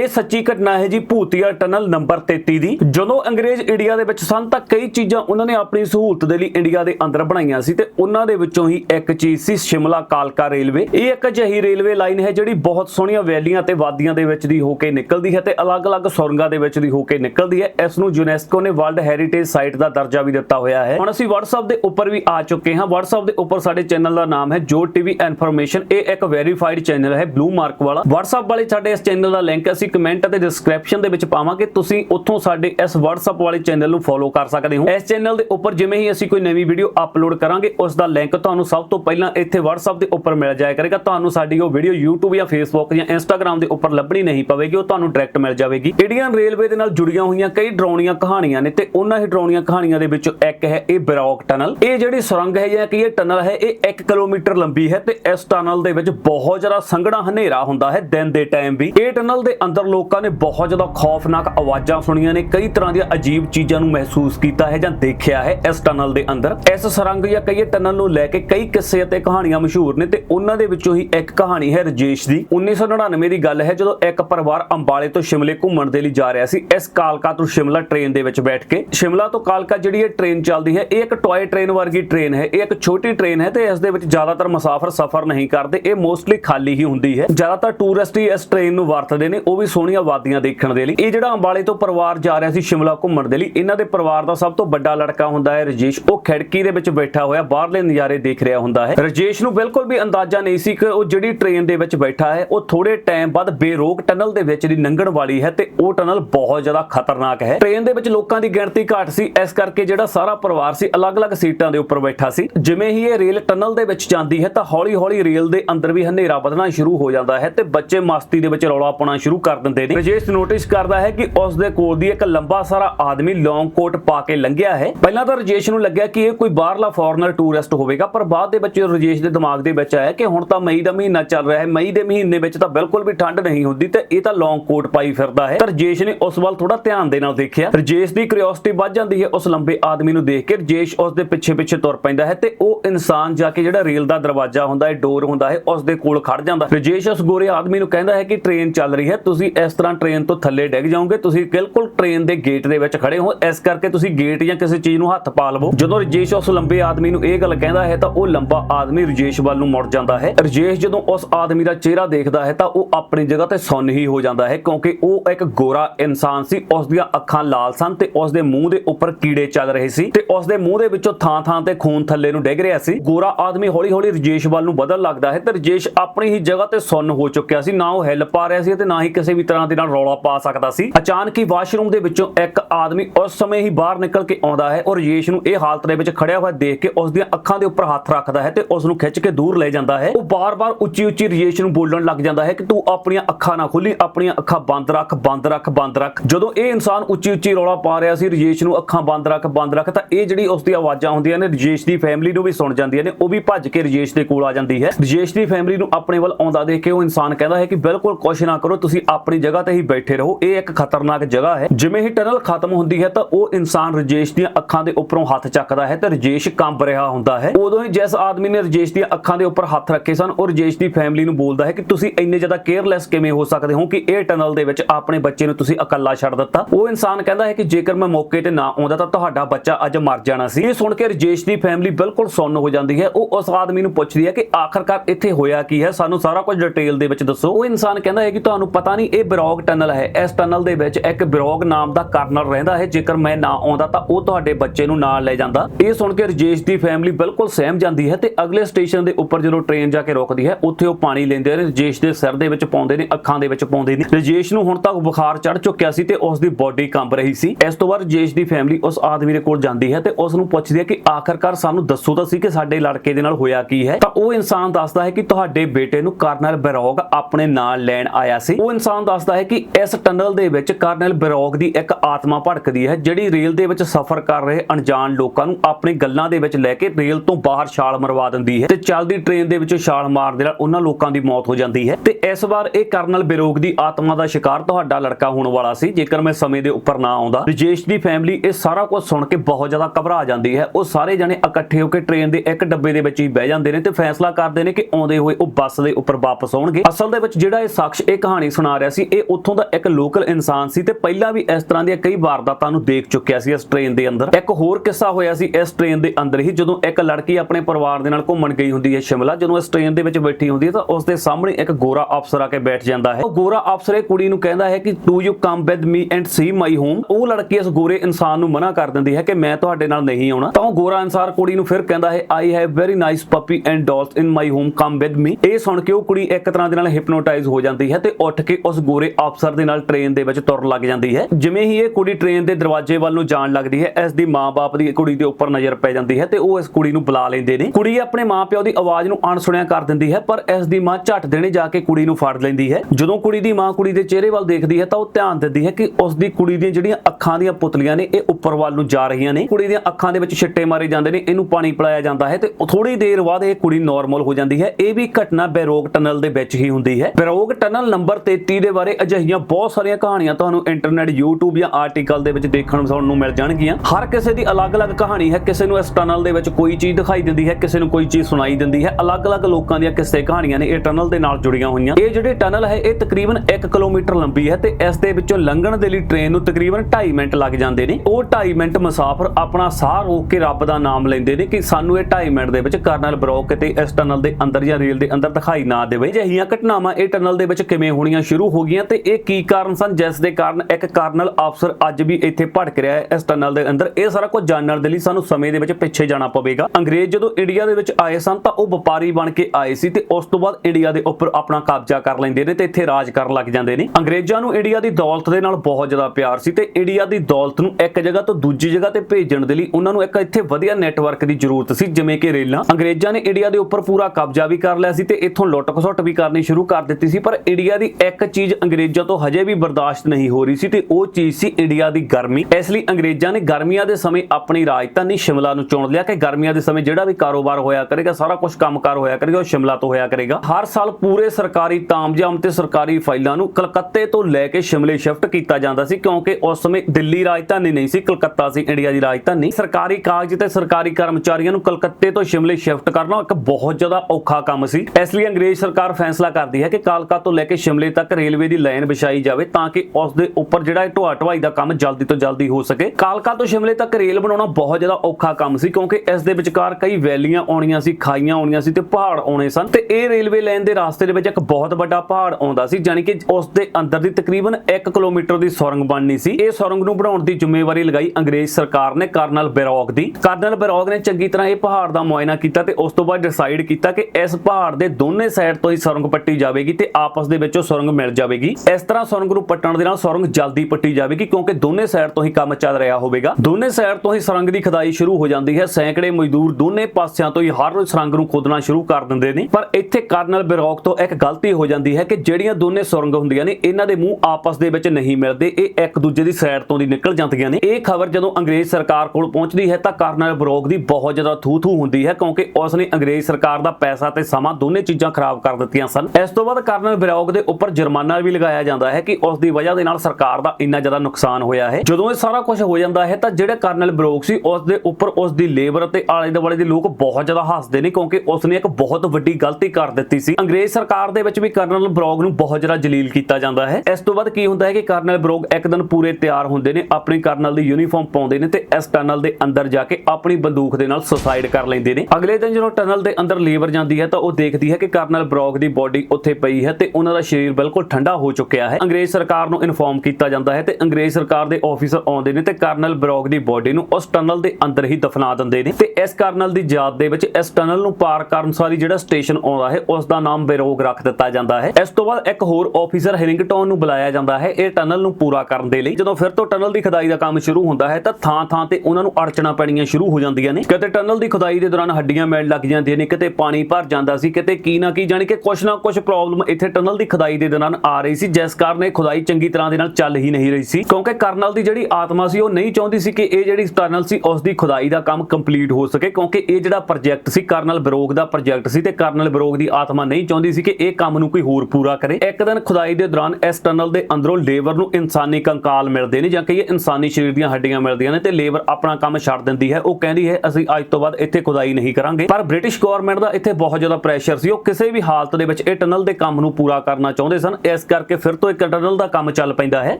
ਇਹ ਸੱਚੀ ਘਟਨਾ ਹੈ ਜੀ ਭੂਤੀਆ ਟਨਲ ਨੰਬਰ 33 ਦੀ। ਜਦੋਂ ਅੰਗਰੇਜ਼ ਇੰਡੀਆ ਦੇ ਵਿੱਚ ਸਨ ਤਾਂ ਕਈ ਚੀਜ਼ਾਂ ਉਹਨਾਂ ਨੇ ਆਪਣੀ ਸਹੂਲਤ ਦੇ ਲਈ ਇੰਡੀਆ ਦੇ ਅੰਦਰ ਬਣਾਈਆਂ ਸੀ ਤੇ ਉਹਨਾਂ ਦੇ ਵਿੱਚੋਂ ਹੀ ਇੱਕ ਚੀਜ਼ ਸੀ ਸ਼ਿਮਲਾ ਕਾਲਕਾ ਰੇਲਵੇ। ਇਹ ਇੱਕ ਅਜਿਹੀ ਰੇਲਵੇ ਲਾਈਨ ਹੈ ਜਿਹੜੀ ਬਹੁਤ ਸੋਹਣੀਆਂ ਵੈਲੀਆਂ ਤੇ ਵਾਦੀਆਂ ਦੇ ਵਿੱਚ ਦੀ ਹੋ ਕੇ ਨਿਕਲਦੀ ਹੈ ਤੇ ਅਲੱਗ-ਅਲੱਗ ਸੁਰੰਗਾਂ ਦੇ ਵਿੱਚ ਦੀ ਹੋ ਕੇ ਨਿਕਲਦੀ ਹੈ। ਇਸ ਨੂੰ ਯੂਨੈਸਕੋ ਨੇ ਵਰਲਡ ਹੈਰੀਟੇਜ ਸਾਈਟ ਦਾ ਦਰਜਾ ਵੀ ਦਿੱਤਾ ਹੋਇਆ ਹੈ। ਹੁਣ ਅਸੀਂ WhatsApp ਦੇ ਉੱਪਰ ਵੀ ਆ ਚੁੱਕੇ ਹਾਂ। WhatsApp ਦੇ ਉੱਪਰ ਸਾਡੇ ਚੈਨਲ ਦਾ ਨਾਮ ਹੈ ਜੋ ਟੀਵੀ ਇਨਫੋਰਮੇਸ਼ਨ ਇਹ ਇੱਕ ਵੈਰੀਫਾਈਡ ਚੈਨਲ ਹੈ, ਬਲੂ ਮਾਰਕ ਵਾਲਾ। WhatsApp ਵਾਲੇ ਸਾਡੇ ਇਸ ਚੈਨਲ ਦਾ ਲਿੰਕ ਅਸੀਂ ਕਮੈਂਟ ਅਤੇ ਡਿਸਕ੍ਰਿਪਸ਼ਨ ਦੇ ਵਿੱਚ ਪਾਵਾਂਗੇ। ਤੁਸੀਂ ਉੱਥੋਂ ਸਾਡੇ ਇਸ WhatsApp ਵਾਲੇ ਚੈਨਲ ਨੂੰ ਫੋਲੋ ਕਰ ਸਕਦੇ ਹੋ। ਇਸ ਚੈਨਲ ਦੇ ਉੱਪਰ ਜਿਵੇਂ ਹੀ ਅਸੀਂ ਕੋਈ ਨਵੀਂ ਵੀਡੀਓ ਅਪਲੋਡ ਕਰਾਂਗੇ, ਉਸ ਦਾ ਲਿੰਕ ਤੁਹਾਨੂੰ ਸਭ ਤੋਂ ਪਹਿਲਾਂ ਇੱਥੇ WhatsApp ਦੇ ਉੱਪਰ ਮਿਲ ਜਾਇਆ ਕਰੇਗਾ। ਤੁਹਾਨੂੰ ਸਾਡੀ ਉਹ ਵੀਡੀਓ YouTube ਜਾਂ Facebook ਜਾਂ Instagram ਦੇ ਉੱਪਰ ਲੱਭਣੀ ਨਹੀਂ ਪਵੇਗੀ, ਉਹ ਤੁਹਾਨੂੰ ਡਾਇਰੈਕਟ ਮਿਲ ਜਾਵੇਗੀ। ਇੰਡੀਅਨ ਰੇਲਵੇ ਦੇ ਨਾਲ ਜੁੜੀਆਂ ਹੋਈਆਂ ਕਈ ਡਰਾਉਣੀਆਂ ਕਹਾਣੀਆਂ ਨੇ ਤੇ ਉਹਨਾਂ ਹੀ ਡਰਾਉਣੀਆਂ ਕਹਾਣੀਆਂ ਦੇ ਵਿੱਚੋਂ ਇੱਕ ਹੈ ਇਹ ਬਰੌਕ ਟਨਲ। ਇਹ ਜਿਹੜੀ ਸੁਰੰਗ ਹੈ ਜਾਂ ਕਿ ਇਹ ਟਨਲ ਹੈ, ਇਹ 1 ਕਿਲੋਮੀਟਰ ਲੰਬੀ ਹੈ ਤੇ ਇਸ ਟਨਲ ਦੇ ਵਿੱਚ ਬਹੁਤ ਜ਼ਿਆਦਾ ਸੰਘਣਾ ਹਨੇਰਾ ਹੁੰਦਾ ਹੈ ਦਿਨ ਦੇ ਟਾਈਮ ਵੀ। ਇਹ ਟਨਲ ਦੇ ਅੰਦਰ ਲੋਕਾਂ ਨੇ ਬਹੁਤ ਜ਼ਿਆਦਾ ਖੌਫਨਾਕ ਆਵਾਜ਼ਾਂ ਸੁਣੀਆਂ ਨੇ, ਕਈ ਤਰ੍ਹਾਂ ਦੀਆਂ ਅਜੀਬ ਚੀਜ਼ਾਂ ਨੂੰ ਮਹਿਸੂਸ ਕੀਤਾ ਹੈ ਜਾਂ ਦੇਖਿਆ ਹੈ ਇਸ ਟਨਲ ਦੇ ਅੰਦਰ। ਇਸ ਸੁਰੰਗ ਜਾਂ ਕਈ ਟਨਲ ਨੂੰ ਲੈ ਕੇ ਕਈ ਕਿੱਸੇ ਅਤੇ ਕਹਾਣੀਆਂ ਮਸ਼ਹੂਰ ਨੇ ਤੇ ਉਹਨਾਂ ਦੇ ਵਿੱਚੋਂ ਹੀ ਇੱਕ ਕਹਾਣੀ ਹੈ ਰਜੇਸ਼ ਦੀ। 1999 ਦੀ ਗੱਲ ਹੈ ਜਦੋਂ ਇੱਕ ਪਰਿਵਾਰ ਅੰਬਾਲੇ ਤੋਂ ਸ਼ਿਮਲੇ ਘੁੰਮਣ ਦੇ ਲਈ ਜਾ ਰਿਹਾ ਸੀ, ਇਸ ਕਾਲਕਾ ਤੋਂ ਸ਼ਿਮਲਾ ਟ੍ਰੇਨ ਦੇ ਵਿੱਚ ਬੈਠ ਕੇ। ਸ਼ਿਮਲਾ ਤੋਂ ਕਾਲਕਾ ਜਿਹੜੀ ਇਹ ਟ੍ਰੇਨ ਚੱਲਦੀ ਹੈ, ਇਹ ਇੱਕ ਟੌਏ ਟ੍ਰੇਨ ਵਰਗੀ ਟ੍ਰੇਨ ਹੈ, ਇਹ ਇੱਕ ਛੋਟੀ ਟ੍ਰੇਨ ਹੈ ਤੇ ਇਸ ਦੇ ਵਿੱਚ ਜ਼ਿਆਦਾਤਰ ਮੁਸਾਫਰ ਸਫ਼ਰ ਨਹੀਂ ਕਰਦੇ, ਇਹ ਮੋਸਟਲੀ ਖਾਲੀ ਹੀ ਹੁੰਦੀ ਹੈ। ਜ਼ਿਆਦਾਤਰ ਟੂਰਿਸਟ ਹੀ ਇਸ ਟ੍ਰੇਨ ਨੂੰ ਵਰਤਦੇ ਨੇ, ਉਹ ਵੀ ਸੋਹਣੀਆਂ ਵਾਦੀਆਂ ਦੇਖਣ ਦੇ ਲਈ। ਇਹ ਜਿਹੜਾ ਅੰਬਾਲੇ ਤੋਂ ਪਰਿਵਾਰ ਜਾ ਰਿਹਾ ਸੀ ਸ਼ਿਮਲਾ ਘੁੰਮਣ ਦੇ ਲਈ, ਇਹਨਾਂ ਦੇ ਪਰਿਵਾਰ ਦਾ ਸਭ ਤੋਂ ਵੱਡਾ ਲੜਕਾ ਹੁੰਦਾ ਹੈ ਰਜੇਸ਼। ਉਹ ਖਿੜਕੀ ਦੇ ਵਿੱਚ ਬੈਠਾ ਹੋਇਆ, ਬਾਹਰਲੇ ਨਜ਼ਾਰੇ ਦੇਖ ਰਿਹਾ ਹੁੰਦਾ ਹੈ। ਰਜੇਸ਼ ਨੂੰ ਬਿਲਕੁਲ ਵੀ ਅੰਦਾਜ਼ਾ ਨਹੀਂ ਸੀ ਕਿ ਉਹ ਜਿਹੜੀ ਟ੍ਰੇਨ ਦੇ ਵਿੱਚ ਬੈਠਾ ਹੈ, ਉਹ ਥੋੜੇ ਟਾਈਮ ਬਾਅਦ ਬੇਰੋਕ ਟਨਲ ਦੇ ਵਿੱਚ ਦੀ ਲੰਘਣ ਵਾਲੀ ਹੈ ਤੇ ਉਹ ਟਨਲ ਬਹੁਤ ਜ਼ਿਆਦਾ ਖਤਰਨਾਕ ਹੈ। ਟ੍ਰੇਨ ਦੇ ਵਿੱਚ ਲੋਕਾਂ ਦੀ ਗਿਣਤੀ ਘੱਟ ਸੀ, ਇਸ ਕਰਕੇ ਜਿਹੜਾ ਸਾਰਾ ਪਰਿਵਾਰ ਸੀ ਅਲੱਗ-ਅਲੱਗ ਸੀਟਾਂ ਦੇ ਉੱਪਰ ਬੈਠਾ ਸੀ। ਜਿਵੇਂ ਹੀ ਇਹ ਰੇਲ ਟਨਲ ਦੇ ਵਿੱਚ ਜਾਂਦੀ ਹੈ ਤਾਂ ਹੌਲੀ-ਹੌਲੀ ਰੇਲ ਦੇ ਅੰਦਰ ਵੀ ਹਨੇਰਾ ਵਧਣਾ ਸ਼ੁਰੂ ਹੋ ਜਾਂਦਾ ਹੈ ਤੇ ਬੱਚੇ ਮਸਤੀ ਦੇ ਵਿੱਚ ਰੌਲਾ ਪਾਉਣਾ ਸ਼ੁਰੂ ਕਰ ਦਿੰਦੇ ਨੇ। ਰਜੇਸ਼ ਨੋਟਿਸ ਕਰਦਾ ਹੈ ਕਿ ਉਸ ਦੇ ਕੋਲ ਦੀ ਇੱਕ ਲੰਬਾ ਸਾਰਾ ਆਦਮੀ ਲੌਂਗ ਕੋਟ ਪਾ ਕੇ ਲੰਘਿਆ ਹੈ। ਪਹਿਲਾਂ ਤਾਂ ਰਜੇਸ਼ ਨੂੰ ਲੱਗਿਆ ਕਿ ਇਹ ਕੋਈ ਬਾਹਰਲਾ ਫੋਰਨਰ ਟੂਰਿਸਟ ਹੋਵੇਗਾ, ਪਰ ਬਾਅਦ ਦੇ ਵਿੱਚ ਰਜੇਸ਼ ਦੇ ਦਿਮਾਗ ਦੇ ਵਿੱਚ ਆਇਆ ਕਿ ਹੁਣ ਤਾਂ ਮਈ ਦਾ ਮਹੀਨਾ ਚੱਲ ਰਿਹਾ ਹੈ। ਮਈ ਦੇ ਮਹੀਨੇ ਵਿੱਚ ਤਾਂ ਬਿਲਕੁਲ ਵੀ ਠੰਡ ਨਹੀਂ ਹੁੰਦੀ ਤੇ ਇਹ ਤਾਂ ਲੌਂਗ ਕੋਟ ਪਾਈ ਫਿਰਦਾ ਹੈ। ਤਾਂ ਰਜੇਸ਼ ਨੇ ਉਸ ਵੱਲ ਥੋੜਾ ਧਿਆਨ ਦੇ ਨਾਲ ਦੇਖਿਆ। ਰਜੇਸ਼ ਦੀ ਕਿਉਰਿਓਸਿਟੀ ਵੱਧ ਜਾਂਦੀ ਹੈ ਉਸ ਲੰਬੇ ਆਦਮੀ ਨੂੰ ਦੇਖ ਕੇ। ਰਜੇਸ਼ ਉਸ ਦੇ ਪਿੱਛੇ ਪਿੱਛੇ ਤੁਰ ਪੈਂਦਾ ਹੈ ਤੇ ਉਹ ਇਨਸਾਨ ਜਾ ਕੇ ਜਿਹੜਾ ਰੇਲ ਦਾ ਦਰਵਾਜ਼ਾ ਹੁੰਦਾ ਹੈ, ਡੋਰ ਹੁੰਦਾ ਹੈ, ਉਸ ਦੇ ਕੋਲ ਖੜ ਜਾਂਦਾ ਰਜੇਸ਼ ਉਸ ਗੋਰੇ ਆਦਮੀ ਨੂੰ ਕਹਿੰਦਾ ਹੈ ਕਿ ਟ੍ਰੇਨ ਚੱਲ ਰਹੀ ਹੈ, ਤੁਸੀਂ ਤੁਸੀਂ ਇਸ ਤਰ੍ਹਾਂ ਟ੍ਰੇਨ ਤੋਂ ਥੱਲੇ ਡਿੱਗ ਜਾਓਗੇ, ਤੁਸੀਂ ਬਿਲਕੁਲ ਟ੍ਰੇਨ ਦੇ ਗੇਟ ਦੇ ਵਿੱਚ ਖੜੇ ਹੋ। ਇਸ ਕਰਕੇ ਤੁਸੀਂ ਗੇਟ ਜਾਂ ਕਿਸੇ ਚੀਜ਼ ਨੂੰ ਹੱਥ ਪਾ ਲਵੋ ਜਦੋਂ ਰਜੇਸ਼ ਉਸ ਲੰਬੇ ਆਦਮੀ ਨੂੰ ਇਹ ਗੱਲ ਕਹਿੰਦਾ ਹੈ, ਤਾਂ ਉਹ ਲੰਬਾ ਆਦਮੀ ਰਜੇਸ਼ ਵੱਲ ਨੂੰ ਮੁੜ ਜਾਂਦਾ ਹੈ। ਰਜੇਸ਼ ਜਦੋਂ ਉਸ ਆਦਮੀ ਦਾ ਚਿਹਰਾ ਦੇਖਦਾ ਹੈ, ਤਾਂ ਉਹ ਆਪਣੀ ਜਗ੍ਹਾ ਤੇ ਸੁੰਨ ਹੀ ਹੋ ਜਾਂਦਾ ਹੈ, ਕਿਉਂਕਿ ਉਹ ਇੱਕ ਗੋਰਾ ਇਨਸਾਨ ਸੀ। ਉਸ ਦੀਆਂ ਅੱਖਾਂ ਲਾਲ ਸਨ ਤੇ ਉਸ ਦੇ ਮੂੰਹ ਦੇ ਉੱਪਰ ਕੀੜੇ ਚੱਲ ਰਹੇ ਸੀ ਤੇ ਉਸ ਦੇ ਮੂੰਹ ਦੇ ਵਿੱਚੋਂ ਥਾਂ-ਥਾਂ ਤੇ ਖੂਨ ਥੱਲੇ ਨੂੰ ਡਿੱਗ ਰਿਹਾ ਸੀ। ਗੋਰਾ ਆਦਮੀ ਹੌਲੀ-ਹੌਲੀ ਰਜੇਸ਼ ਵੱਲ ਨੂੰ ਬਦਲ ਲੱਗਦਾ ਹੈ ਤੇ ਰਜੇਸ਼ ਆਪਣੀ ਹੀ ਜਗ੍ਹਾ ਤੇ ਸੁੰਨ ਹੋ ਚੁੱਕਿਆ ਸੀ। ਨਾ ਉਹ ਹਿੱਲ ਪਾ ਰਿਹਾ ਸੀ ਤੇ ਨਾ ਹੀ ਕਿਸੇ ਵੀ ਤਰ੍ਹਾਂ ਦੇ ਨਾਲ ਰੌਲਾ ਪਾ ਸਕਦਾ ਸੀ। ਅਚਾਨਕ ਹੀ ਵਾਸ਼ਰੂਮ ਦੇ ਵਿੱਚੋਂ ਇੱਕ ਆਦਮੀ ਉਸ ਸਮੇਂ ਹੀ ਬਾਹਰ ਨਿਕਲ ਕੇ ਆਉਂਦਾ ਹੈ ਔਰ ਰਜੇਸ਼ ਨੂੰ ਇਹ ਹਾਲਤ ਦੇ ਵਿੱਚ ਖੜਿਆ ਹੋਇਆ ਦੇਖ ਕੇ ਉਸ ਦੀਆਂ ਅੱਖਾਂ ਦੇ ਉੱਪਰ ਹੱਥ ਰੱਖਦਾ ਹੈ ਤੇ ਉਸ ਨੂੰ ਖਿੱਚ ਕੇ ਦੂਰ ਲੈ ਜਾਂਦਾ ਹੈ। ਉਹ ਬਾਰ-ਬਾਰ ਉੱਚੀ-ਉੱਚੀ ਰਜੇਸ਼ ਨੂੰ ਬੋਲਣ ਲੱਗ ਜਾਂਦਾ ਹੈ ਕਿ ਤੂੰ ਆਪਣੀਆਂ ਅੱਖਾਂ ਨਾ ਖੋਲੀ ਆਪਣੀਆਂ ਅੱਖਾਂ ਬੰਦ ਰੱਖ ਬੰਦ ਰੱਖ ਬੰਦ ਰੱਖ। ਜਦੋਂ ਇਹ ਇਨਸਾਨ ਉੱਚੀ-ਉੱਚੀ ਰੌਲਾ ਪਾ ਰਿਹਾ ਸੀ ਰਜੇਸ਼ ਨੂੰ ਅੱਖਾਂ ਬੰਦ ਰੱਖ ਬੰਦ ਰੱਖ, ਤਾਂ ਇਹ ਜਿਹੜੀ ਉਸ ਦੀ ਆਵਾਜ਼ਾਂ ਹੁੰਦੀਆਂ ਨੇ ਰਜੇਸ਼ ਦੀ ਫੈਮਿਲੀ ਨੂੰ ਵੀ ਸੁਣ ਜਾਂਦੀਆਂ ਨੇ, ਉਹ ਵੀ ਭੱਜ ਕੇ ਰਜੇਸ਼ ਦੇ ਕੋਲ ਆ ਜਾਂਦੀ ਹੈ। ਰਜੇਸ਼ ਦੀ ਫੈਮਿਲੀ ਨੂੰ ਆਪਣੇ ਵੱਲ ਆਉਂਦਾ ਦੇਖ ਕੇ ਉਹ ਇਨਸਾਨ ਕਹਿੰਦਾ ਹੈ ਕਿ ਬਿਲਕੁਲ ਕੁਛ ਨਾ ਕਰੋ, ਤੁਸੀਂ ਆਪਣੀ ਜਗ੍ਹਾ ਤੇ ਹੀ ਬੈਠੇ ਰਹੋ। ਇਹ ਇੱਕ ਖਤਰਨਾਕ ਜਗ੍ਹਾ ਹੈ। ਜਿਵੇਂ ਹੀ ਟਨਲ ਖਤਮ ਹੁੰਦੀ ਹੈ ਤਾਂ ਉਹ ਇਨਸਾਨ ਰਜੇਸ਼ ਦੀਆਂ ਅੱਖਾਂ ਦੇ ਉੱਪਰੋਂ ਹੱਥ ਚੱਕਦਾ ਹੈ ਤੇ ਰਜੇਸ਼ ਕੰਬ ਰਿਹਾ ਹੁੰਦਾ ਹੈ। ਉਦੋਂ ਹੀ ਜਿਸ ਆਦਮੀ ਨੇ ਰਜੇਸ਼ ਦੀਆਂ ਅੱਖਾਂ ਦੇ ਉੱਪਰ ਹੱਥ ਰੱਖੇ ਸਨ, ਉਹ ਰਜੇਸ਼ ਦੀ ਫੈਮਿਲੀ ਨੂੰ ਬੋਲਦਾ ਹੈ ਕਿ ਤੁਸੀਂ ਇੰਨੇ ਜ਼ਿਆਦਾ ਕੇਅਰਲੈਸ ਕਿਵੇਂ ਹੋ ਸਕਦੇ ਹੋ ਕਿ ਇਹ ਟਨਲ ਦੇ ਵਿੱਚ ਆਪਣੇ ਬੱਚੇ ਨੂੰ ਤੁਸੀਂ ਇਕੱਲਾ ਛੱਡ ਦਿੱਤਾ? ਉਹ ਇਨਸਾਨ ਕਹਿੰਦਾ ਹੈ ਕਿ ਜੇਕਰ ਮੈਂ ਮੌਕੇ ਤੇ ਨਾ ਆਉਂਦਾ ਤਾਂ ਤੁਹਾਡਾ ਬੱਚਾ ਅੱਜ ਮਰ ਜਾਣਾ ਸੀ। ਇਹ ਸੁਣ ਕੇ ਰਜੇਸ਼ ਦੀ ਫੈਮਿਲੀ ਬਿਲਕੁਲ ਸੁੰਨ ਹੋ ਜਾਂਦੀ ਹੈ। ਉਹ ਉਸ ਆਦਮੀ ਨੂੰ ਪੁੱਛਦੀ ਹੈ ਕਿ ਆਖਰਕਾਰ ਇੱਥੇ ਹੋਇਆ ਕੀ ਹੈ? ਸਾਨੂੰ ਸਾਰਾ ਕੁਝ ਡਿਟੇਲ ਦੇ ਵਿੱਚ ਦੱਸੋ। ਉਹ ਇਨਸਾਨ ਕਹਿੰਦਾ ਹੈ ਕਿ ਤੁਹਾਨੂੰ ਪਤਾ ਨਹੀਂ ਇਹ ਬਰੌਗ ਟਨਲ ਹੈ। ਇਸ ਟਨਲ ਦੇ ਵਿੱਚ ਇੱਕ ਬਰੌਗ ਨਾਮ ਦਾ ਕਰਨਲ ਰਹਿੰਦਾ ਹੈ। ਜੇਕਰ ਮੈਂ ਨਾ ਆਉਂਦਾ ਤਾਂ ਉਹ ਤੁਹਾਡੇ ਬੱਚੇ ਨੂੰ ਨਾਲ ਲੈ ਜਾਂਦਾ। ਇਹ ਸੁਣ ਕੇ ਰਜੇਸ਼ ਦੀ ਫੈਮਿਲੀ ਬਿਲਕੁਲ ਸਹਿਮ ਜਾਂਦੀ ਹੈ ਤੇ ਅਗਲੇ ਸਟੇਸ਼ਨ ਦੇ ਉੱਪਰ ਜਦੋਂ ਟ੍ਰੇਨ ਜਾ ਕੇ ਰੁਕਦੀ ਹੈ, ਉੱਥੇ ਉਹ ਪਾਣੀ ਲੈਂਦੇ ਨੇ। ਰਜੇਸ਼ ਦੇ ਸਿਰ ਦੇ ਵਿੱਚ ਪਾਉਂਦੇ ਨੇ, ਅੱਖਾਂ ਦੇ ਵਿੱਚ ਪਾਉਂਦੇ ਨੇ। ਰਜੇਸ਼ ਨੂੰ ਹੁਣ ਤੱਕ ਬੁਖਾਰ ਚੜ ਚੁੱਕਿਆ ਸੀ ਤੇ ਉਸ ਦੀ ਬਾਡੀ ਕੰਬ ਰਹੀ ਸੀ। ਇਸ ਤੋਂ ਬਾਅਦ ਰਜੇਸ਼ ਦੀ ਫੈਮਿਲੀ ਉਸ ਆਦਮੀ ਦੇ ਕੋਲ ਜਾਂਦੀ ਹੈ ਤੇ ਉਸ ਨੂੰ ਪੁੱਛਦੀ ਹੈ ਕਿ ਆਖਰਕਾਰ ਸਾਨੂੰ ਦੱਸੋ ਤਾਂ ਸੀ ਕਿ ਸਾਡੇ ਲੜਕੇ ਦੇ ਨਾਲ ਹੋਇਆ ਕੀ ਹੈ। ਤਾਂ ਉਹ ਇਨਸਾਨ ਦੱਸਦਾ ਹੈ ਕਿ ਤੁਹਾਡੇ ਬੇਟੇ ਨੂੰ ਕਰਨਲ ਬਰੌਗ ਆਪਣੇ ਨਾਲ ਲੈਣ ਆਇਆ ਸੀ। ਉਹ ਇਨਸਾਨ ਦੱਸਦਾ ਹੈ ਕਿ ਇਸ ਟਨਲ ਦੇ ਵਿੱਚ ਕਰਨਲ ਬਰੌਗ ਦੀ ਇੱਕ ਆਤਮਾ ਭੜਕਦੀ ਹੈ, ਜਿਹੜੀ ਰੇਲ ਦੇ ਵਿੱਚ ਸਫ਼ਰ ਕਰ ਰਹੇ ਅਣਜਾਣ ਲੋਕਾਂ ਨੂੰ ਆਪਣੀ ਗੱਲਾਂ ਦੇ ਵਿੱਚ ਲੈ ਕੇ ਰੇਲ ਤੋਂ ਬਾਹਰ ਛਾਲ ਮਰਵਾ ਦਿੰਦੀ ਹੈ ਤੇ ਚੱਲਦੀ ਟ੍ਰੇਨ ਦੇ ਵਿੱਚੋਂ ਛਾਲ ਮਾਰਨ ਦੇ ਨਾਲ ਉਹਨਾਂ ਲੋਕਾਂ ਦੀ ਮੌਤ ਹੋ ਜਾਂਦੀ ਹੈ। ਤੇ ਇਸ ਵਾਰ ਇਹ ਕਰਨਲ ਬਰੌਗ ਦੀ ਆਤਮਾ ਦਾ ਸ਼ਿਕਾਰ ਤੁਹਾਡਾ ਲੜਕਾ ਹੋਣ ਵਾਲਾ ਸੀ। ਜੇਕਰ ਮੈਂ ਸਮੇਂ ਦੇ ਉੱਪਰ ਨਾ ਆਉਂਦਾ, ਰਜੇਸ਼ ਦੀ ਫੈਮਿਲੀ ਇਹ ਸਾਰਾ ਕੁਝ ਸੁਣ ਕੇ ਬਹੁਤ ਜ਼ਿਆਦਾ ਘਬਰਾ ਜਾਂਦੀ ਹੈ। ਉਹ ਸਾਰੇ ਜਣੇ ਇਕੱਠੇ ਹੋ ਕੇ ਟ੍ਰੇਨ ਦੇ ਇੱਕ ਡੱਬੇ ਦੇ ਵਿੱਚ ਹੀ ਬਹਿ ਜਾਂਦੇ ਨੇ ਤੇ ਫੈਸਲਾ ਕਰਦੇ ਨੇ ਕਿ ਆਉਂਦੇ ਹੋਏ ਉਹ ਬੱਸ ਦੇ ਉੱਪਰ ਵਾਪਸ ਆਉਣਗੇ। ਅਸਲ ਦੇ ਵਿੱਚ ਜਿਹੜਾ ਇਹ ਸ਼ਖਸ ਇਹ ਕਹਾਣੀ ਸੁਣਾ ਰਿਹਾ ਸੀ। ਇਹ ਉੱਥੋਂ ਦਾ ਇੱਕ ਲੋਕਲ ਇਨਸਾਨ ਸੀ ਤੇ ਪਹਿਲਾਂ ਵੀ ਇਸ ਤਰ੍ਹਾਂ ਦੀਆਂ ਕਈ ਵਾਰਦਾਤਾਂ ਨੂੰ ਦੇਖ ਚੁੱਕਿਆ ਸੀ ਇਸ ਟ੍ਰੇਨ ਦੇ ਅੰਦਰ। ਇੱਕ ਹੋਰ ਕਿੱਸਾ ਹੋਇਆ ਸੀ ਇਸ ਟ੍ਰੇਨ ਦੇ ਅੰਦਰ ਹੀ, ਜਦੋਂ ਇੱਕ ਲੜਕੀ ਆਪਣੇ ਪਰਿਵਾਰ ਦੇ ਨਾਲ ਘੁੰਮਣ ਗਈ ਹੁੰਦੀ ਹੈ ਸ਼ਿਮਲਾ, ਜਦੋਂ ਇਸ ਟ੍ਰੇਨ ਦੇ ਵਿੱਚ ਬੈਠੀ ਹੁੰਦੀ ਹੈ ਤਾਂ ਉਸ ਦੇ ਸਾਹਮਣੇ ਇੱਕ ਗੋਰਾ ਅਫਸਰ ਆ ਕੇ ਬੈਠ ਜਾਂਦਾ ਹੈ। ਉਹ ਗੋਰਾ ਅਫਸਰ ਇਹ ਕੁੜੀ ਨੂੰ ਕਹਿੰਦਾ ਹੈ ਕਿ do you come with me and see my home. ਉਹ ਲੜਕੀ ਇਸ ਗੋਰੇ ਇਨਸਾਨ ਨੂੰ ਮਨਾ ਕਰ ਦਿੰਦੀ ਹੈ ਕਿ ਮੈਂ ਤੁਹਾਡੇ ਨਾਲ ਨਹੀਂ ਆਉਣਾ। ਤਾਂ ਉਹ ਗੋਰਾ ਇਨਸਾਨ ਕੁੜੀ ਨੂੰ ਫਿਰ ਕਹਿੰਦਾ ਹੈ I have very nice puppy and dolls in my home come with me ਇਹ ਸੁਣ ਕੇ ਉਹ ਕੁੜੀ ਇੱਕ ਤਰ੍ਹਾਂ ਦੇ ਨਾਲ ਹਿਪਨੋਟਾਈਜ਼ ਹੋ ਜਾਂਦੀ ਹੈ ਤੇ ਉੱਠ ਕੇ ਉਸ ਗੋਰੇ ਅਫਸਰ ਦੇ ਨਾਲ ਟ੍ਰੇਨ ਦੇ ਵਿੱਚ ਤੁਰਨ ਲੱਗ ਜਾਂਦੀ ਹੈ। ਜਿਵੇਂ ਹੀ ਇਹ ਕੁੜੀ ਟ੍ਰੇਨ ਦੇ ਦਰਵਾਜ਼ੇ ਵੱਲ ਨੂੰ ਜਾਣ ਲੱਗਦੀ ਹੈ, ਇਸ ਦੀ ਮਾਂ-ਬਾਪ ਦੀ ਕੁੜੀ ਦੇ ਉੱਪਰ ਨਜ਼ਰ ਪੈ ਜਾਂਦੀ ਹੈ ਤੇ ਉਹ ਇਸ ਕੁੜੀ ਨੂੰ ਬੁਲਾ ਲੈਂਦੇ ਨੇ। ਕੁੜੀ ਆਪਣੇ ਮਾਂ-ਪਿਓ ਦੀ ਆਵਾਜ਼ ਨੂੰ ਅਣਸੁਣਿਆ ਕਰ ਦਿੰਦੀ ਹੈ, ਪਰ ਇਸ ਦੀ ਮਾਂ ਝੱਟ ਦੇਣੇ ਜਾ ਕੇ ਕੁੜੀ ਨੂੰ ਫੜ ਲੈਂਦੀ ਹੈ। ਜਦੋਂ ਕੁੜੀ ਦੀ ਮਾਂ ਕੁੜੀ ਦੇ ਚਿਹਰੇ ਵੱਲ ਦੇਖਦੀ ਹੈ, ਤਾਂ ਉਹ ਧਿਆਨ ਦਿੰਦੀ ਹੈ ਕਿ ਉਸ ਦੀ ਕੁੜੀ ਦੀਆਂ ਜਿਹੜੀਆਂ ਅੱਖਾਂ ਦੀਆਂ ਪੁਤਲੀਆਂ ਨੇ, ਇਹ ਉੱਪਰ ਵੱਲ ਨੂੰ ਜਾ ਰਹੀਆਂ ਨੇ। ਕੁੜੀ ਦੀਆਂ ਅੱਖਾਂ ਦੇ ਵਿੱਚ ਛਿੱਟੇ ਮਾਰੇ ਜਾਂਦੇ ਨੇ, ਇਹਨੂੰ ਪਾਣੀ ਪਿਲਾਇਆ ਜਾਂਦਾ ਹੈ ਤੇ ਥੋੜੀ ਦੇਰ ਬਾਅਦ ਇਹ ਕੁੜੀ ਨਾਰਮਲ ਹੋ ਜਾਂਦੀ ਹੈ। ਇਹ ਵੀ ਘਟਨਾ ਬੈਰੋਗ ਟਨਲ ਦੇ ਵਿੱਚ ਹੀ ਹੁੰਦੀ ਹੈ। ਬੈਰੋਗ ਟਨਲ ਨੰਬਰ 33 ਦੇ ਬਾਰੇ ਅਜਿਹੀਆਂ ਬਹੁਤ ਸਾਰੀਆਂ ਕਹਾਣੀਆਂ ਤੁਹਾਨੂੰ ਇੰਟਰਨੈਟ YouTube ਜਾਂ ਆਰਟੀਕਲ ਦੇ ਵਿੱਚ ਦੇਖਣ ਸੁਣਨ ਨੂੰ ਮਿਲ ਜਾਣਗੀਆਂ। ਹਰ ਕਿਸੇ ਦੀ ਅਲੱਗ-ਅਲੱਗ ਕਹਾਣੀ ਹੈ, ਕਿਸੇ ਨੂੰ ਇਸ ਟਨਲ ਦੇ ਵਿੱਚ ਕੋਈ ਚੀਜ਼ ਦਿਖਾਈ ਦਿੰਦੀ ਹੈ, ਕਿਸੇ ਨੂੰ ਕੋਈ ਚੀਜ਼ ਸੁਣਾਈ ਦਿੰਦੀ ਹੈ। ਅਲੱਗ-ਅਲੱਗ ਲੋਕਾਂ ਦੀਆਂ ਕਿੱਸੇ ਕਹਾਣੀਆਂ ਨੇ ਇਹ ਟਨਲ ਦੇ ਨਾਲ ਜੁੜੀਆਂ ਹੋਈਆਂ। ਇਹ ਜਿਹੜੀ ਟਨਲ ਹੈ, ਇਹ ਤਕਰੀਬਨ 1 ਕਿਲੋਮੀਟਰ ਲੰਬੀ ਹੈ ਤੇ ਇਸ ਦੇ ਵਿੱਚੋਂ ਲੰਘਣ ਦੇ ਲਈ ਟ੍ਰੇਨ ਨੂੰ ਤਕਰੀਬਨ 2.5 ਮਿੰਟ ਲੱਗ ਜਾਂਦੇ ਨੇ। ਉਹ 2.5 ਮਿੰਟ ਮੁਸਾਫਰ ਆਪਣਾ ਸਾਹ ਰੋਕ ਕੇ ਰੱਬ ਦਾ ਨਾਮ ਲੈਂਦੇ ਨੇ ਕਿ ਸਾਨੂੰ ਇਹ 2.5 ਮਿੰਟ ਦੇ ਵਿੱਚ ਕਰਨਲ ਬਰੋਕ ਤੇ ਇਸ ਟਨਲ ਦੇ ਅੰਦਰ ਜਾਂ ਰੇਲ ਦੇ ਅੰਦਰ ਦਿਖਾਈ ਨਾ ਦੇਵੇ। ਅਜਿਹੀਆਂ ਘਟਨਾਵਾਂ ਇਹ ਟਨਲ ਦੇ ਵਿੱਚ ਕਿਵੇਂ ਹੋਣੀਆਂ, ਸ਼ੁਰੂ ਹੋ ਗਈਆਂ ਤੇ ਇਹ ਕੀ ਕਾਰਨ ਸਨ? ਜਿਸ ਦੇ ਕਾਰਨ ਇੱਕ ਕਰਨਲ ਅਫਸਰ ਅੱਜ ਵੀ ਇੱਥੇ ਭਟਕ ਰਿਹਾ ਹੈ ਇਸ ਟਨਲ ਦੇ ਅੰਦਰ। ਇਹ ਸਾਰਾ ਕੁਝ ਜਾਣਨ ਦੇ ਲਈ ਸਾਨੂੰ ਸਮੇਂ ਦੇ ਵਿੱਚ ਪਿੱਛੇ ਜਾਣਾ ਪਵੇਗਾ। ਅੰਗਰੇਜ਼ ਜਦੋਂ ਇੰਡੀਆ ਦੇ ਵਿੱਚ ਆਏ ਸਨ ਤਾਂ ਉਹ ਵਪਾਰੀ ਬਣ ਕੇ ਆਏ ਸੀ ਤੇ ਉਸ ਤੋਂ ਬਾਅਦ ਇੰਡੀਆ ਦੇ ਉੱਪਰ ਆਪਣਾ ਕਬਜ਼ਾ ਕਰ ਲੈਂਦੇ ਨੇ ਤੇ ਇੱਥੇ ਰਾਜ ਕਰਨ ਲੱਗ ਜਾਂਦੇ ਨੇ। ਅੰਗਰੇਜ਼ਾਂ ਨੂੰ ਇੰਡੀਆ ਦੀ ਦੌਲਤ ਦੇ ਨਾਲ ਬਹੁਤ ਜ਼ਿਆਦਾ ਪਿਆਰ ਸੀ ਤੇ ਇੰਡੀਆ ਦੀ ਦੌਲਤ ਨੂੰ ਇੱਕ ਜਗ੍ਹਾ ਤੋਂ ਦੂਜੀ ਜਗ੍ਹਾ ਤੇ ਭੇਜਣ ਦੇ ਲਈ ਉਹਨਾਂ ਨੂੰ ਇੱਕ ਇੱਥੇ ਵਧੀਆ ਨੈਟਵਰਕ ਦੀ ਜ਼ਰੂਰਤ ਸੀ, ਜਿਵੇਂ ਕਿ ਰੇਲਾਂ। ਅੰਗਰੇਜ਼ਾਂ ਨੇ ਇੰਡੀਆ ਦੇ ਉੱਪਰ ਪੂਰਾ ਕਬਜ਼ਾ ਵੀ ਕਰ ਲਿਆ ਸੀ ਤੇ ਇੱਥੋਂ ਲੁੱਟ ਖਸੁੱਟ ਵੀ ਕਰਨੀ ਸ਼ੁਰੂ ਕਰ ਦਿੱਤੀ ਸੀ, ਪਰ ਇੰਡੀਆ ਦੀ ਇੱਕ ਚੀਜ਼ ਅੰਗਰੇਜ਼ਾਂ ਤੋਂ ਹਜੇ ਵੀ ਬਰਦਾਸ਼ਤ ਨਹੀਂ ਹੋ ਰਹੀ ਸੀ ਤੇ ਉਹ ਚੀਜ਼ ਸੀ ਇੰਡੀਆ ਦੀ ਗਰਮੀ। ਇਸ ਲਈ ਅੰਗਰੇਜ਼ਾਂ ਨੇ ਗਰਮੀਆਂ ਦੇ ਸਮੇਂ ਆਪਣੀ ਰਾਜਧਾਨੀ ਸ਼ਿਮਲਾ ਨੂੰ ਚੁਣ ਲਿਆ ਕਿ ਗਰਮੀਆਂ ਦੇ ਸਮੇਂ ਜਿਹੜਾ ਵੀ ਕਾਰੋਬਾਰ ਹੋਇਆ ਕਰੇਗਾ, ਸਾਰਾ ਕੁਝ ਕੰਮਕਾਰ ਹੋਇਆ ਕਰੇਗਾ, ਉਹ ਸ਼ਿਮਲਾ ਤੋਂ ਹੋਇਆ ਕਰੇਗਾ। ਹਰ ਸਾਲ ਪੂਰੇ ਸਰਕਾਰੀ ਤਾਮਝਾਮ ਤੇ ਸਰਕਾਰੀ ਫਾਈਲਾਂ ਨੂੰ ਕਲਕੱਤੇ ਤੋਂ ਲੈ ਕੇ ਸ਼ਿਮਲੇ ਸ਼ਿਫਟ ਕੀਤਾ ਜਾਂਦਾ ਸੀ ਕਿਉਂਕਿ ਉਸ ਸਮੇਂ ਦਿੱਲੀ ਰਾਜਧਾਨੀ ਨਹੀਂ ਸੀ, ਕਲਕੱਤਾ ਸੀ ਇੰਡੀਆ ਦੀ ਰਾਜਧਾਨੀ। ਸਰਕਾਰੀ ਕਾਗਜ਼ ਤੇ ਸਰਕਾਰੀ ਕਰਮਚਾਰੀਆਂ ਨੂੰ ਕਲਕੱਤੇ ਤੋਂ ਸ਼ਿਮਲੇ ਸ਼ਿਫਟ ਕਰਨਾ ਇੱਕ ਬਹੁਤ ਜ਼ਿਆਦਾ ਔਖਾ ਕੰਮ ਸੀ। ਇਸ ਲਈ ਅੰਗਰੇਜ਼ ਸਰਕਾਰ ਫੈਸਲਾ ਕਰਦੀ ਹੈ ਕਿ ਕਾਲਕਾ ਤੋਂ ਲੈ ਕੇ ਸ਼ਿਮਲੇ ਤੱਕ ਰੇਲਵੇ ਦੀ ਲਾਈਨ ਵਿਛਾਈ ਜਾਵੇ ਤਾਂ ਕਿ ਉਸ ਦੇ ਉੱਪਰ ਜਿਹੜਾ ਇਹ ਢੋਆ ਢਵਾਈ ਦਾ ਕੰਮ ਜਲਦੀ ਤੋਂ ਜਲਦੀ ਹੋ ਸਕੇ। ਕਾਲਕਾ ਤੋਂ ਸ਼ਿਮਲੇ ਤੱਕ ਰੇਲ ਬਣਾਉਣਾ ਬਹੁਤ ਜ਼ਿਆਦਾ ਔਖਾ ਕੰਮ ਸੀ ਕਿਉਂਕਿ ਇਸ ਦੇ ਵਿਚਕਾਰ ਕਈ ਵੈਲੀਆਂ ਆਉਣੀਆਂ ਸੀ, ਖਾਈਆਂ ਆਉਣੀਆਂ ਸੀ ਤੇ ਪਹਾੜ ਆਉਣੇ ਸਨ। ਤੇ ਇਹ ਰੇਲਵੇ ਲਾਈਨ ਦੇ ਰਾਸਤੇ ਦੇ ਵਿੱਚ ਇੱਕ ਬਹੁਤ ਵੱਡਾ ਪਹਾੜ ਆਉਂਦਾ ਸੀ ਯਾਨੀ ਕਿ ਉਸ ਦੇ ਅੰਦਰ ਦੀ ਤਕਰੀਬਨ 1 ਕਿਲੋਮੀਟਰ ਦੀ ਸੁਰੰਗ ਬਣਨੀ ਸੀ। ਇਹ ਸੁਰੰਗ ਨੂੰ ਬਣਾਉਣ ਦੀ ਜ਼ਿੰਮੇਵਾਰੀ ਲਗਾਈ ਅੰਗਰੇਜ਼ ਸਰਕਾਰ ਨੇ, ਕਰਨਲ ਬੈਰੋਕ ਦੀ। ਕਰਨਲ ਬੈਰੋਕ ਨੇ ਚੰਗੀ ਤਰ੍ਹਾਂ ਇਹ ਪਹਾੜ ਦਾ ਮੁਆਇਨਾ ਕੀਤਾ ਤੇ ਉਸ ਤੋਂ ਬਾਅਦ ਡਿਸਾਈਡ ਕੀਤਾ ਕਿ ਇਸ ਪਹਾੜ ਦੇ ਦੋਨੇ ਸਾਈਡ ਤੋਂ ਹੀ ਸੁਰੰਗ ਪੱਟੀ ਜਾਵੇਗੀ ਤੇ ਆਪਸ ਦੇ ਵਿੱਚੋਂ ਸੁਰੰਗ ਮਿਲ ਜਾਵੇਗੀ। ਇਸ ਤਰ੍ਹਾਂ ਸੁਰੰਗ ਨੂੰ ਪੱਟਣ ਦੇ ਨਾਲ ਸੁਰੰਗ ਜਲਦੀ ਪੱਟੀ ਜਾਵੇਗੀ ਕਿਉਂਕਿ ਦੋਨੇ ਸਾਈਡ ਤੋਂ ਹੀ ਕੰਮ ਚੱਲ ਰਿਹਾ ਹੋਵੇਗਾ। ਦੋਨੇ ਸਾਈਡ ਤੋਂ ਹੀ ਸੁਰੰਗ ਦੀ ਖੁਦਾਈ ਸ਼ੁਰੂ ਹੋ ਜਾਂਦੀ ਹੈ। ਸੈਂਕੜੇ ਮਜ਼ਦੂਰ ਦੋਨੇ ਪਾਸਿਆਂ ਤੋਂ ਹੀ ਹਰ ਰੋਜ਼ ਸੁਰੰਗ ਨੂੰ ਖੋਦਣਾ ਸ਼ੁਰੂ ਕਰ ਦਿੰਦੇ ਨੇ। ਪਰ ਇੱਥੇ ਕਰਨਲ ਬਿਰੋਕ ਤੋਂ ਇੱਕ ਗਲਤੀ ਹੋ ਜਾਂਦੀ ਹੈ ਕਿ ਜਿਹੜੀਆਂ ਦੋਨੇ ਸੁਰੰਗ ਹੁੰਦੀਆਂ ਨੇ, ਇਹਨਾਂ ਦੇ ਮੂੰਹ ਆਪਸ ਦੇ ਵਿੱਚ ਨਹੀਂ ਮਿਲਦੇ। ਇਹ ਇੱਕ ਦੂਜੇ ਦੀ ਸਾਈਡ ਤੋਂ ਦੀ ਨਿਕਲ ਜਾਂਦੀਆਂ ਨੇ। ਇਹ ਖਬਰ ਜਦੋਂ ਅੰਗਰੇਜ਼ ਸਰਕਾਰ ਕੋਲ ਪਹੁੰਚਦੀ ਹੈ ਤਾਂ ਕਰਨਲ ਬਿਰੋਕ ਦੀ ਬਹੁਤ ਜ਼ਿਆਦਾ ਥੂ ਥੂ ਹੁੰਦੀ ਹੈ ਕਿਉਂਕਿ ਉਸ ਨੇ ਅੰਗਰੇਜ਼ ਸਰਕਾਰ ਦਾ ਪੈਸਾ ਤੇ ਸਮਾਂ ਦੋਨੇ ਚੀਜ਼ਾਂ ਖਰਾਬ ਕਰ ਦਿੱਤੀਆਂ ਸਨ। ਇਸ ਤੋਂ ਬਾਅਦ ਕਰਨਲ ਬੈਰੋਕ ਦੇ ਉੱਪਰ ਜੁਰਮਾਨਾ ਵੀ ਲਗਾਇਆ ਜਾਂਦਾ ਹੈ ਕਿ ਉਸ ਦੀ ਵਜ੍ਹਾ ਦੇ ਨਾਲ ਸਰਕਾਰ ਦਾ ਇੰਨਾ ਜ਼ਿਆਦਾ ਨੁਕਸਾਨ ਹੋਇਆ ਹੈ। ਜਦੋਂ ਇਹ ਸਾਰਾ ਕੁਝ ਹੋ ਜਾਂਦਾ ਹੈ ਤਾਂ ਜਿਹੜੇ ਕਰਨਲ ਬੈਰੋਕ ਸੀ, ਉਸ ਦੇ ਉੱਪਰ ਉਸ ਦੀ ਲੇਬਰ ਤੇ ਆਲੇ ਦੁਆਲੇ ਦੇ ਲੋਕ ਬਹੁਤ ਜ਼ਿਆਦਾ ਹੱਸਦੇ ਨੇ ਕਿਉਂਕਿ ਉਸ ਨੇ ਇੱਕ ਬਹੁਤ ਵੱਡੀ ਗਲਤੀ ਕਰ ਦਿੱਤੀ ਸੀ। ਅੰਗਰੇਜ਼ ਸਰਕਾਰ ਦੇ ਵਿੱਚ ਵੀ ਕਰਨਲ ਬਰੋਗ ਨੂੰ ਬਹੁਤ ਜ਼ਿਆਦਾ ਜਲੀਲ ਕੀਤਾ ਜਾਂਦਾ ਹੈ। ਇਸ ਤੋਂ ਬਾਅਦ ਕੀ ਹੁੰਦਾ ਹੈ ਕਿ ਕਰਨਲ ਬਰੋਗ ਇੱਕ ਦਿਨ ਪੂਰੇ ਤਿਆਰ ਹੁੰਦੇ ਨੇ, ਆਪਣੀ ਕਰਨਲ ਦੀ ਯੂਨੀਫਾਰਮ ਪਾਉਂਦੇ ਨੇ ਤੇ ਇਸ ਟਨਲ ਦੇ ਅੰਦਰ ਜਾ ਕੇ ਆਪਣੀ ਬੰਦੂਕ ਦੇ ਨਾਲ ਸੁਸਾਈਡ ਕਰ ਲੈਂਦੇ ਨੇ। ਅਗਲੇ ਦਿਨ ਜਦੋਂ ਟਨਲ ਦੇ ਅੰਦਰ ਲੇਬਰ ਜਾਂਦੀ ਹੈ ਤਾਂ ਉਹ ਦੇਖਦੀ ਹੈ ਕਿ ਕਰਨਲ ਬਰੋਗ ਦੀ ਬਾਡੀ ਉੱਥੇ ਪਈ ਹੈ ਤੇ ਉਹਨਾਂ ਦਾ ਸਰੀਰ ਬਿਲਕੁਲ ਠੰਡਾ ਹੋ ਚੁੱਕਿਆ ਹੈ। ਅੰਗਰੇਜ਼ ਸਰਕਾਰ ਨੂੰ ਇਨਫੋਰਮ ਕੀਤਾ ਜਾਂਦਾ ਹੈ ਤੇ ਅੰਗਰੇਜ਼ ਸਰਕਾਰ ਦੇ ਆਫੀਸਰ ਆਉਂਦੇ ਨੇ ਤੇ ਕਰਨਲ ਬਰੌਗ ਦੀ ਬੋਡੀ ਨੂੰ ਉਸ ਟਨਲ ਦੇ ਅੰਦਰ ਹੀ ਦਫਨਾ ਦਿੰਦੇ ਨੇ। ਤੇ ਇਸ ਕਰਨਲ ਦੀ ਯਾਦ ਦੇ ਵਿੱਚ ਇਸ ਟਨਲ ਨੂੰ ਪਾਰ ਕਰਨ ਸਾਰੀ ਜਿਹੜਾ ਸਟੇਸ਼ਨ ਆਉਂਦਾ ਹੈ, ਉਸ ਦਾ ਨਾਮ ਬਰੌਗ ਰੱਖ ਦਿੱਤਾ ਜਾਂਦਾ ਹੈ। ਇਸ ਤੋਂ ਬਾਅਦ ਇੱਕ ਹੋਰ ਆਫੀਸਰ ਹੈਰਿੰਗਟਨ ਨੂੰ ਬੁਲਾਇਆ ਜਾਂਦਾ ਹੈ। ਇਹ ਟਨਲ ਨੂੰ ਪੂਰਾ ਕਰਨ ਦੇ ਲਈ। ਜਦੋਂ ਫਿਰ ਤੋਂ ਟਨਲ ਦੀ ਖੁਦਾਈ ਦਾ ਕੰਮ ਸ਼ੁਰੂ ਹੁੰਦਾ ਹੈ, ਤਾਂ ਥਾਂ ਥਾਂ ਤੇ ਉਹਨਾਂ ਨੂੰ ਅੜਚਣਾ ਪੈਣੀਆਂ ਸ਼ੁਰੂ ਹੋ ਜਾਂਦੀਆਂ ਨੇ। ਕਿਤੇ ਟਨਲ ਦੀ ਖੁਦਾਈ ਦੇ ਦੌਰਾਨ ਹੱਡੀਆਂ ਮਿਲਣ ਲੱਗ ਜਾਂਦੀਆਂ ਨੇ, ਕਿਤੇ ਪਾਣੀ ਭਰ ਜਾਂਦਾ ਸੀ, ਕਿਤੇ ਕੀ ਨਾ ਕੀ, ਜਾਣੀ ਕਿ ਕੁਛ ਨਾ ਕੁਛ ਪ੍ਰੋਬਲਮ ਇੱਥੇ ਟਨਲ ਦੀ ਖੁਦਾਈ ਦੇ ਦੌਰਾਨ ਆ ਰਹੀ ਸੀ। ਜਿਸ ਕਾਰਨ ਇਹ ਖੁਦਾਈ ਚੰਗੀ ਤਰ੍ਹਾਂ ਦੇ ਨਾਲ ਚੱਲ ਹੀ ਨਹੀਂ ਰਹੀ ਸੀ। ਕਿਉਂਕਿ ਕਰਨਲ ਦੀ ਜਿਹੜੀ ਆਤਮਾ ਸੀ, ਉਹ ਨਹੀਂ ਚਾਹੁੰਦੀ ਸੀ ਕਿ ਇਹ ਜਿਹੜੀ ਟਨਲ ਸੀ ਉਸ ਦੀ ਖੁਦਾਈ ਦਾ ਕੰਮ ਕੰਪਲੀਟ ਹੋ ਸਕੇ। ਕਿਉਂਕਿ ਇਹ ਜਿਹੜਾ ਪ੍ਰੋਜੈਕਟ ਸੀ, ਕਰਨਲ ਬਰੋਗ ਦਾ ਪ੍ਰੋਜੈਕਟ ਸੀ ਤੇ ਕਰਨਲ ਬਰੋਗ ਦੀ ਆਤਮਾ ਨਹੀਂ ਚਾਹੁੰਦੀ ਸੀ ਕਿ ਇਹ ਕੰਮ ਨੂੰ ਕੋਈ ਹੋਰ ਪੂਰਾ ਕਰੇ। ਇੱਕ ਦਿਨ ਖੁਦਾਈ ਦੇ ਦੌਰਾਨ ਇਸ ਟਨਲ ਦੇ ਅੰਦਰੋਂ ਲੇਬਰ ਨੂੰ ਇਨਸਾਨੀ ਕੰਕਾਲ ਮਿਲਦੇ ਨੇ ਜਾਂ ਕਹੀਏ ਇਨਸਾਨੀ ਸਰੀਰ ਦੀਆਂ ਹੱਡੀਆਂ ਮਿਲਦੀਆਂ ਨੇ ਤੇ ਲੇਬਰ ਆਪਣਾ ਕੰਮ ਛੱਡ ਦਿੰਦੀ ਹੈ। ਉਹ ਕਹਿੰਦੀ ਹੈ, ਅਸੀਂ ਅੱਜ ਤੋਂ ਬਾਅਦ ਇੱਥੇ ਖੁਦਾਈ ਨਹੀਂ ਕਰਾਂਗੇ। ਪਰ ਬ੍ਰਿਟਿਸ਼ ਗਵਰਨਮੈਂਟ ਦਾ ਇੱਥੇ ਬਹੁਤ ਜ਼ਿਆਦਾ ਪ੍ਰੈਸ਼ਰ ਸੀ। ਉਹ ਕਿਸੇ ਵੀ ਹਾਲਤ ਦੇ ਵਿੱਚ ਇਹ ਟਨਲ ਦੇ ਕੰਮ ਨੂੰ ਪੂਰਾ ਕਰਨਾ ਚਾਹੁੰਦੇ ਸਨ। ਇਸ ਕਰਕੇ ਫਿਰ ਤੋਂ ਇੱਕ ਟਨਲ ਦਾ ਕੰਮ ਚੱਲ ਪੈਂਦਾ ਹੈ।